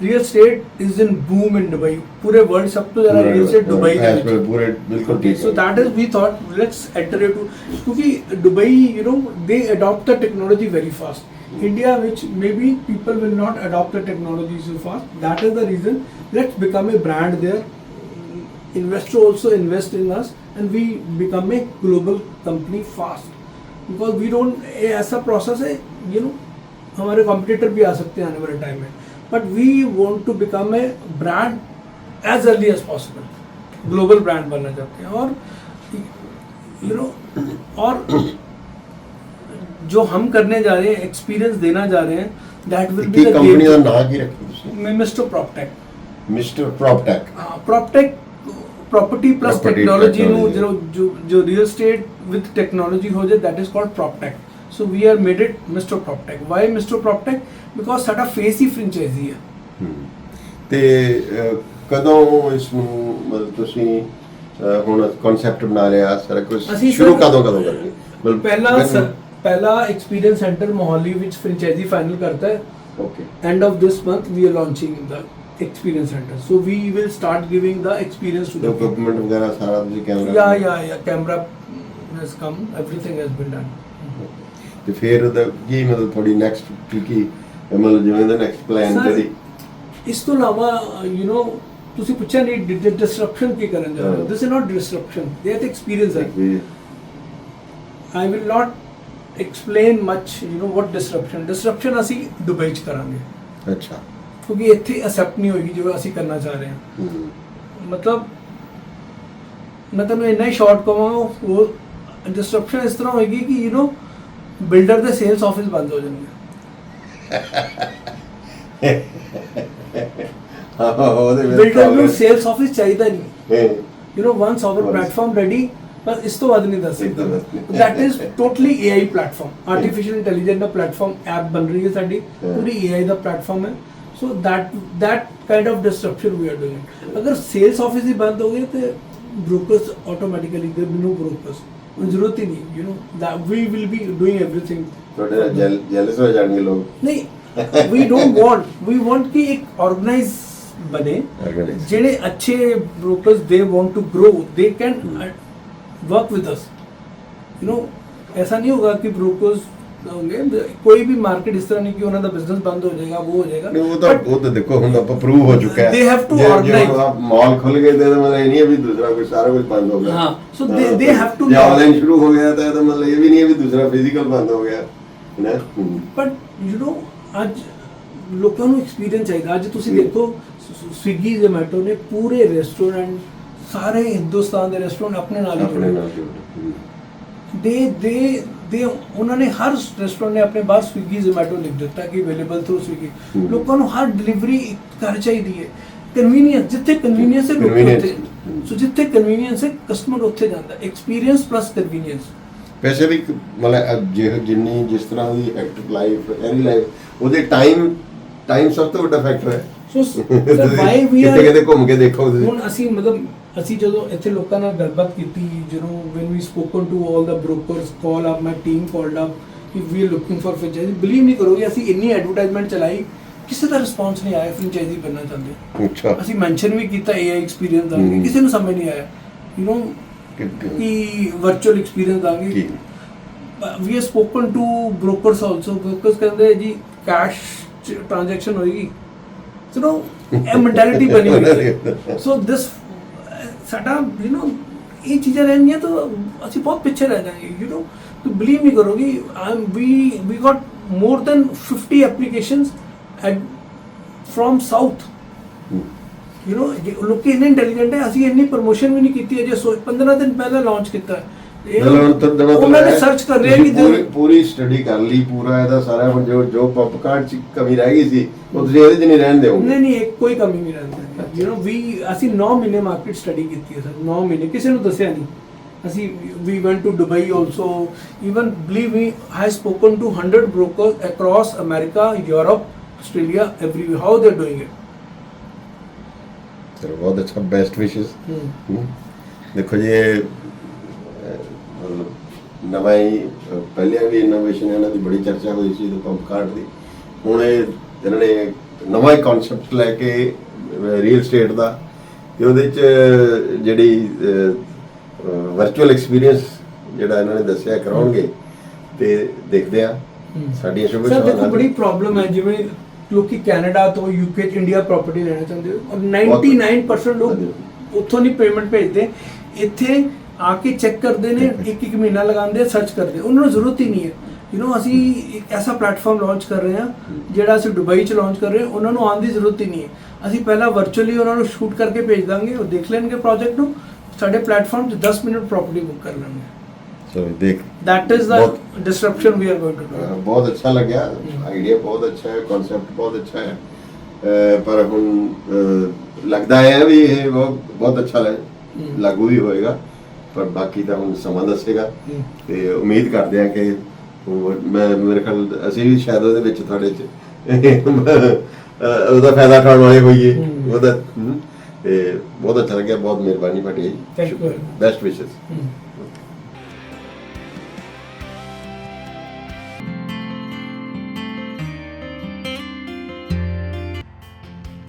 real estate is in boom in Dubai ਪੂਰੇ world ਸਭ ਤੋਂ ਜ਼ਿਆਦਾ real estate Dubai ਦੇ ਵਿੱਚ ਪੂਰੇ ਬਿਲਕੁਲ ਠੀਕ so that is we thought let's enter to ਕਿਉਂਕਿ Dubai you know they adapt the technology very fast India which maybe people will not adopt the technology so fast. That is the reason let's become a brand there. Investor also invest in us and we become a global company fast because we don't ऐसा process है you know हमारे competitor भी आ सकते हैं आने वाले time में but we want to become a brand as early as possible global brand बनना चाहते हैं और यू नो और जो हम करने जा रहे हैं एक्सपीरियंस देना जा रहे हैं दैट विल बी कंपनी ਦਾ ਨਾਂ ਕੀ ਰੱਖੀ ਤੁਸੀਂ? ਮਿਸਟਰ ਪ੍ਰੋਪਟੈਕ ਮਿਸਟਰ ਪ੍ਰੋਪਟੈਕ ਹਾਂ Proptech property plus Property, technology ਨੂੰ technology. ਜੋ- ਜੋ ਜੋ ਰੀਅਲ ਏਸਟੇਟ ਵਿਦ ਟੈਕਨੋਲੋਜੀ ਹੋ ਜਾਏ that is called Proptech so we are made it mr proptech why mr proptech? Because ਸਾਡਾ ਫੇਸ ਹੀ ਫ੍ਰੈਂਚਾਈਜ਼ੀ ਹੈ ਤੇ ਅਹ, ਕਦੋਂ ਹੁਣ ਕਨਸੈਪਟ ਬਣਾ ਲਿਆ? ਸਾਰਾ ਕੁਝ ਸ਼ੁਰੂ ਕਦੋਂ ਕਦੋਂ ਕਰਗੇ ਮਤਲਬ ਪਹਿਲਾ ਪਹਿਲਾ ਐਕਸਪੀਰੀਅੰਸ ਸੈਂਟਰ ਮੋਹਾਲੀ ਵਿੱਚ ਫ੍ਰੈਂਚਾਈਜ਼ੀ ਫਾਈਨਲ ਕਰਤਾ ਹੈ Okay. end of this month we are launching the experience center so we will start giving the experience to the people document ਵਗੈਰਾ ਸਾਰਾ ਤੁਸੀਂ camera yeah yeah yeah camera has come everything has been done ਤੇ ਫਿਰ ਉਹਦਾ ਕੀ ਮਤਲਬ ਥੋੜੀ next ਕੀ ਕੀ ਮਤਲਬ ਜਿਵੇਂ ਦਾ ਨੈਕਸਟ ਪਲਾਨ Sir, ਜਿਹੜੀ ਇਸ ਤੋਂ ਇਲਾਵਾ ਯੂ نو ਤੁਸੀਂ ਪੁੱਛਿਆ ਨਹੀਂ ਡਿਸਰਪਸ਼ਨ ਕੀ ਕਰਨ ਜਾ ਰਹੇ ਹੋ ਹਾਂ। ਦਿਸ ਇਜ਼ ਨਾਟ ਡਿਸਰਪਸ਼ਨ ਇਹ ਤਾਂ ਐਕਸਪੀਰੀਅੰਸ ਹੈ we I will not Explain much you know what disruption disruption ਅਸੀਂ ਦੁਬਈ ਚ ਕਰਾਂਗੇ ਅੱਛਾ ਕਿਉਂਕਿ ਇੱਥੇ ਅਸੈਪਟ ਨਹੀਂ ਹੋਏਗੀ ਜਿਵੇਂ ਅਸੀਂ ਕਰਨਾ ਚਾਹ ਰਹੇ ਹਾਂ ਹਮ। ਮਤਲਬ ਮੈਂ ਤੁਹਾਨੂੰ ਇੰਨਾ ਹੀ ਸ਼ਾਰਟ ਕਵਾਂ ਉਹ ਡਿਸਟਰਪਸ਼ਨ ਇਸ ਤਰ੍ਹਾਂ ਹੋਏਗੀ ਕਿ ਯੂ نو ਬਿਲਡਰ ਦੇ ਸੇਲਸ ਆਫਿਸ ਬੰਦ ਹੋ ਜਾਣਗੇ ਹਾਂ ਉਹਦੇ ਵਿੱਚ ਬਿਲਡਰ ਨੂੰ problem- ਸੇਲਸ ਆਫਿਸ ਚਾਹੀਦਾ ਨਹੀਂ ਹਾਂ। You know once our Once. Platform ready ਬਸ ਇਸ ਤੋਂ ਵੱਧ ਨਹੀਂ ਦੱਸ ਸਕਦਾ। That is totally AI platform artificial intelligence the platform app ਬਣ ਰਹੀ ਹੈ ਸਾਡੀ. ਪੂਰੀ ਏਆਈ ਦਾ ਪਲੇਟਫਾਰਮ ਹੈ। So that that kind of disruption we are doing ਅਗਰ ਸੇਲਸ ਆਫਿਸ ਹੀ ਬੰਦ ਹੋ ਗਏ ਤੇ ਬ੍ਰੋਕਰਸ ਆਟੋਮੈਟਿਕਲੀ ਦੇ ਨੋ ਬ੍ਰੋਕਰਸ ਜ਼ਰੂਰਤ ਹੀ ਨਹੀਂ you know that we will be doing everything ਤੁਹਾਡੇ ਜੈਲਸ ਹੋ ਜਾਣਗੇ ਲੋਕ। ਨਹੀਂ we don't want we want ਕਿ ਇੱਕ ਆਰਗੇਨਾਈਜ਼ ਬਣੇ. ਜਿਹੜੇ ਅੱਛੇ brokers they want to grow they can Work with us you know ऐसा नहीं होगा कि ब्रोकर्स होंगे कोई भी मार्केट इस तरह नहीं कि ਉਹਨਾਂ ਦਾ ਬਿਜ਼ਨਸ ਬੰਦ ਹੋ ਜਾਏਗਾ ਉਹ ਹੋ ਜਾਏਗਾ ਨਹੀਂ ਉਹ ਤਾਂ But ਉਹ ਤਾਂ ਦੇਖੋ ਹੁਣ ਆਪਾਂ ਪ੍ਰੂਵ ਹੋ ਚੁੱਕਾ ਹੈ They have to ਜੇ- ਜੇ organize. ਹੁਣ ਆਪ ਮਾਲ ਖੁੱਲ ਗਏ ਤੇ ਇਹਦਾ ਮਤਲਬ ਇਹ ਨਹੀਂ ਹੈ ਵੀ ਦੂਸਰਾ ਕੋਈ ਸਾਰਾ ਕੁਝ ਬੰਦ ਹੋ ਗਿਆ ਹਾਂ, so they- they have to ਜੇ know. ਆਨਲਾਈਨ ਸ਼ੁਰੂ ਹੋ ਗਿਆ ਤਾਂ ਇਹਦਾ ਮਤਲਬ ਇਹ ਵੀ ਨਹੀਂ ਹੈ ਵੀ ਦੂਸਰਾ ਫਿਜ਼ੀਕਲ ਬੰਦ ਹੋ ਗਿਆ ਨਾ ਹਮ। ਬਟ ਯੂ نو ਅੱਜ ਲੋਕਾਂ ਨੂੰ ਐਕਸਪੀਰੀਅੰਸ ਚਾਹੀਦਾ ਅੱਜ ਤੁਸੀਂ ਹਮ। ਦੇਖੋ ਸਵਿਗੀ ਜ਼ੋਮੈਟੋ ਨੇ ਪੂਰੇ ਰੈਸਟੋਰੈਂਟ ਸਾਰੇ ਹਿੰਦੁਸਤਾਨ ਦੇ ਰੈਸਟੋਰੈਂਟ ਆਪਣੇ ਨਾਲ ਹੀ ਆਪਣੇ ਜੋੜੇ ਨਾਲ ਜੁੜ ਹਮ। ਦੇ ਦੇ ਦੇ ਉਹਨਾਂ ਨੇ ਹਰ ਰੈਸਟੋਰੈਂਟ ਨੇ ਆਪਣੇ ਬਾਹਰ ਸਵਿਗੀ ਜ਼ੋਮੈਟੋ ਲਿਖ ਦਿੱਤਾ ਕਿ ਅਵੇਲੇਬਲ ਥਰੂ ਸਵਿਗੀ। ਹਮ। ਲੋਕਾਂ ਨੂੰ ਹਰ ਡਿਲੀਵਰੀ ਘਰ ਚਾਹੀਦੀ ਹੈ। ਕਨਵੀਨੀਅੰਸ ਜਿੱਥੇ ਕਨਵੀਨੀਅੰਸ ਹੈ ਲੋਕ Convenience. ਉੱਥੇ ਸੋ ਜਿੱਥੇ ਕਨਵੀਨੀਅੰਸ ਹੈ ਕਸਟਮਰ ਉੱਥੇ ਜਾਂਦਾ। ਐਕਸਪੀਰੀਅੰਸ ਪਲੱਸ ਕਨਵੀਨੀਅੰਸ ਵੈਸੇ ਵੀ ਇੱਕ ਮਤਲਬ ਅਹ ਜਿਹੋ ਜਿੰਨੀ ਜਿਸ ਤਰ੍ਹਾਂ ਦੀ ਐਕਟਿਵ ਲਾਈਫ ਐਨੀ ਲਾਈਫ ਉਹਦੇ ਟਾਈਮ ਟਾਈਮ ਸਭ ਤੋਂ ਵੱਡਾ ਫੈਕਟਰ ਹੈ। ਸੋ ਸਰ ਵਾਈ ਵੀ ਕਿਤੇ ਆਰ ਕਿਤੇ ਘੁੰਮ ਕੇ ਦੇਖੋ। ਤੁਸੀਂ ਹੁਣ ਅਸੀਂ ਮਤਲਬ ਅਸੀਂ ਜਦੋਂ ਇੱਥੇ ਲੋਕਾਂ ਨਾਲ ਗੱਲਬਾਤ ਕੀਤੀ ਜਦੋਂ we spoken to all the brokers call up my team called up if we are looking for franchise believe ਨਹੀਂ ਕਰੋਗੇ ਅਸੀਂ ਇੰਨੀ ਐਡਵਰਟਾਈਜ਼ਮੈਂਟ ਚਲਾਈ ਕਿਸੇ ਦਾ ਰਿਸਪੌਂਸ ਨਹੀਂ ਆਇਆ ਫ੍ਰੈਂਚਾਈਜ਼ੀ ਬਣਨਾ ਚਾਹੁੰਦੇ। ਅੱਛਾ। ਅਸੀਂ ਮੈਂਸ਼ਨ ਵੀ ਕੀਤਾ AI ਐਕਸਪੀਰੀਅੰਸ ਦਾ। ਕਿਸੇ ਨੂੰ ਸਮਝ ਨਹੀਂ ਆਇਆ। ਯੂ نو ਕਿ- ਵਰਚੁਅਲ ਐਕਸਪੀਰੀਅੰਸ ਕੀ ਵੀ। Have spoken to brokers also brokers ਕਹਿੰਦੇ ਜੀ ਕੈਸ਼ ਟ੍ਰਾਂਜੈਕਸ਼ਨ ਹੋਏਗੀ। ਚਲੋ ਇਹ ਮੈਂਟੈਲਿਟੀ ਬਣੀ ਹੋਈ ਹੈ। ਸੋ ਦਿਸ ਸਾਡਾ ਯੂ نو ਇਹ ਚੀਜ਼ਾਂ ਰਹਿਣਗੀਆਂ ਤਾਂ ਅਸੀਂ ਬਹੁਤ ਪਿੱਛੇ ਰਹਿ ਜਾਵਾਂਗੇ ਯੂ نو ਤੂੰ ਬਲੀਵ ਨਹੀਂ ਕਰੋਗੇ I am we we got more than 50 applications from south you know ਲੋਕੀ ਇੰਨੇ ਇੰਟੈਲੀਜੈਂਟ ਹੈ ਅਸੀਂ ਇੰਨੀ ਪ੍ਰੋਮੋਸ਼ਨ ਵੀ ਨਹੀਂ ਕੀਤੀ ਅਜੇ ਸੋ 15 ਦਿਨ ਪਹਿਲਾਂ ਲਾਂਚ ਕੀਤਾ ਹੈ। ਇਹ- ਮਤਲਬ ਤਾਂ ਦਿਨੋਂ ਉਹਨਾਂ ਨੇ ਸਰਚ ਕਰ ਰਿਹਾ ਕਿ ਪੂਰੀ ਪੂਰੀ ਸਟੱਡੀ ਕਰ ਲਈ ਪੂਰਾ ਇਹਦਾ ਸਾਰਾ ਹੁਣ ਜੋ ਜੋ ਪੰਪ ਕਾਰਡ ਚ ਕਮੀ ਰਹਿ ਗਈ ਸੀ ਉਹ ਤੁਸੀਂ ਇਹਦੇ ਚ ਨਹੀਂ ਰਹਿਣ ਦਿਓਗੇ ਨਹੀਂ ਨਹੀਂ ਇੱਕ ਕੋਈ ਕਮੀ ਨਹੀਂ ਰਹਿੰਦੀ ਯੂ نو ਵੀ ਅਸੀਂ 9 ਮਹੀਨੇ ਮਾਰਕੀਟ ਸਟੱਡੀ ਕੀਤੀ ਹੈ ਸਰ 9 ਮਹੀਨੇ। ਕਿਸੇ ਨੂੰ ਦੱਸਿਆ ਨਹੀਂ। ਅਸੀਂ we went to Dubai also even believe me I spoken to 100 brokers across America Europe Australia everywhere how they doing it ਚਲੋ ਬਹੁਤ ਅੱਛਾ ਬੈਸਟ ਵਿਸ਼ੇਸ ਦੇਖੋ ਜੀ ਮਤਲਬ ਨਵਾਂ ਹੀ ਪਹਿਲਾਂ ਵੀ ਇਨੋਵੇਸ਼ਨ ਇਹਨਾਂ ਦੀ ਬੜੀ ਚਰਚਾ ਹੋਈ ਸੀ ਪੰਪ ਕਾਰਡ ਦੀ ਹੁਣ ਇਹ ਇਹਨਾਂ ਨੇ ਨਵਾਂ ਹੀ ਕਨਸੈਪਟ ਲੈ ਕੇ ਰੀਅਲ ਸਟੇਟ ਦਾ ਤੇ ਉਹਦੇ ਚ ਜਿਹੜੀ ਵਰਚੁਅਲ ਐਕਸਪੀਰੀਅੰਸ ਜਿਹੜਾ ਇਹਨਾਂ ਨੇ ਦੱਸਿਆ ਕਰਾਉਣਗੇ ਤੇ ਦੇਖਦੇ ਆ। ਸਾਡੀਆਂ ਸ਼ੁਭ ਸਰ ਦੇਖੋ ਬੜੀ ਪ੍ਰੋਬਲਮ ਹੈ ਜਿਵੇਂ ਲੋਕੀ ਕੈਨੇਡਾ ਤੋਂ ਯੂਕੇ ਚ ਇੰਡੀਆ ਪ੍ਰਾਪਰਟੀ ਲੈਣਾ ਚਾਹੁੰਦੇ ਹੋ ਔਰ 99% ਲੋਕ ਉੱਥੋਂ ਨਹੀਂ ਪੇਮੈਂਟ ਭੇਜਦੇ ਇੱਥੇ ਆ ਕੇ ਚੈੱਕ ਕਰਦੇ ਨੇ ਇੱਕ ਇੱਕ ਮਹੀਨਾ ਲਗਾਉਂਦੇ ਸਰਚ ਕਰਦੇ। ਉਹਨਾਂ ਨੂੰ ਜ਼ਰੂਰਤ ਹੀ ਨਹੀਂ ਹੈ। ਯੂ نو ਅਸੀਂ ਇੱਕ ਐਸਾ ਪਲੇਟਫਾਰਮ ਲਾਂਚ ਕਰ ਰਹੇ ਹਾਂ ਜਿਹੜਾ ਅਸੀਂ ਦੁਬਈ ਚ ਲਾਂਚ ਕਰ ਰਹੇ ਹਾਂ ਉਹਨਾਂ ਨੂੰ ਆਉਣ ਦੀ ਜ਼ਰੂਰਤ ਹੀ ਨਹੀਂ ਹੈ। ਅਸੀਂ ਪਹਿਲਾਂ ਵਰਚੁਅਲੀ ਉਹਨਾਂ ਨੂੰ ਸ਼ੂਟ ਕਰਕੇ ਭੇਜ ਦਾਂਗੇ ਉਹ ਦੇਖ ਲੈਣਗੇ ਪ੍ਰੋਜੈਕਟ ਨੂੰ। ਸਾਡੇ ਪਲੇਟਫਾਰਮ 'ਚ 10 ਮਿੰਟ ਪ੍ਰਾਪਰਟੀ ਬੁੱਕ ਕਰ ਲੈਣਗੇ। ਚਲੋ ਦੇਖ। That is the ਬਹੁਤ- disruption we are going to do. ਅਹ ਬਹੁਤ ਅੱਛਾ ਲੱਗਿਆ। ਆਈਡੀਆ ਬਹੁਤ ਅੱਛਾ ਹੈ ਕਨਸੈਪਟ ਬਹੁਤ ਅੱਛਾ ਹੈ। ਪਰ ਹੁਣ ਲੱਗਦਾ ਹੈ ਵੀ ਇਹ ਬਹੁਤ ਅੱਛਾ ਲੱਗ- ਲਾਗੂ ਵੀ ਹੋਏਗਾ। ਪਰ ਬਾਕੀ ਤਾਂ ਹੁਣ ਸਮਾਂ ਦੱਸੇਗਾ। ਤੇ ਉਮੀਦ ਕਰਦੇ ਹਾਂ ਕਿ ਉਹ ਮੈਂ ਮੇਰੇ ਖਿਆਲ ਅਸੀਂ ਵੀ ਸ਼ਾਇਦ ਉਹਦੇ ਵਿੱਚ ਤੁਹਾਡੇ ਚ ਅਹ ਉਹਦਾ ਫਾਇਦਾ ਉਠਾਉਣ ਵਾਲੇ ਹੋਈਏ। ਉਹਦਾ ਹਮ, ਤੇ ਬਹੁਤ ਅੱਛਾ ਲੱਗਿਆ ਬਹੁਤ ਮਿਹਰਬਾਨੀ ਭਾਟੀ you very much. Best wishes.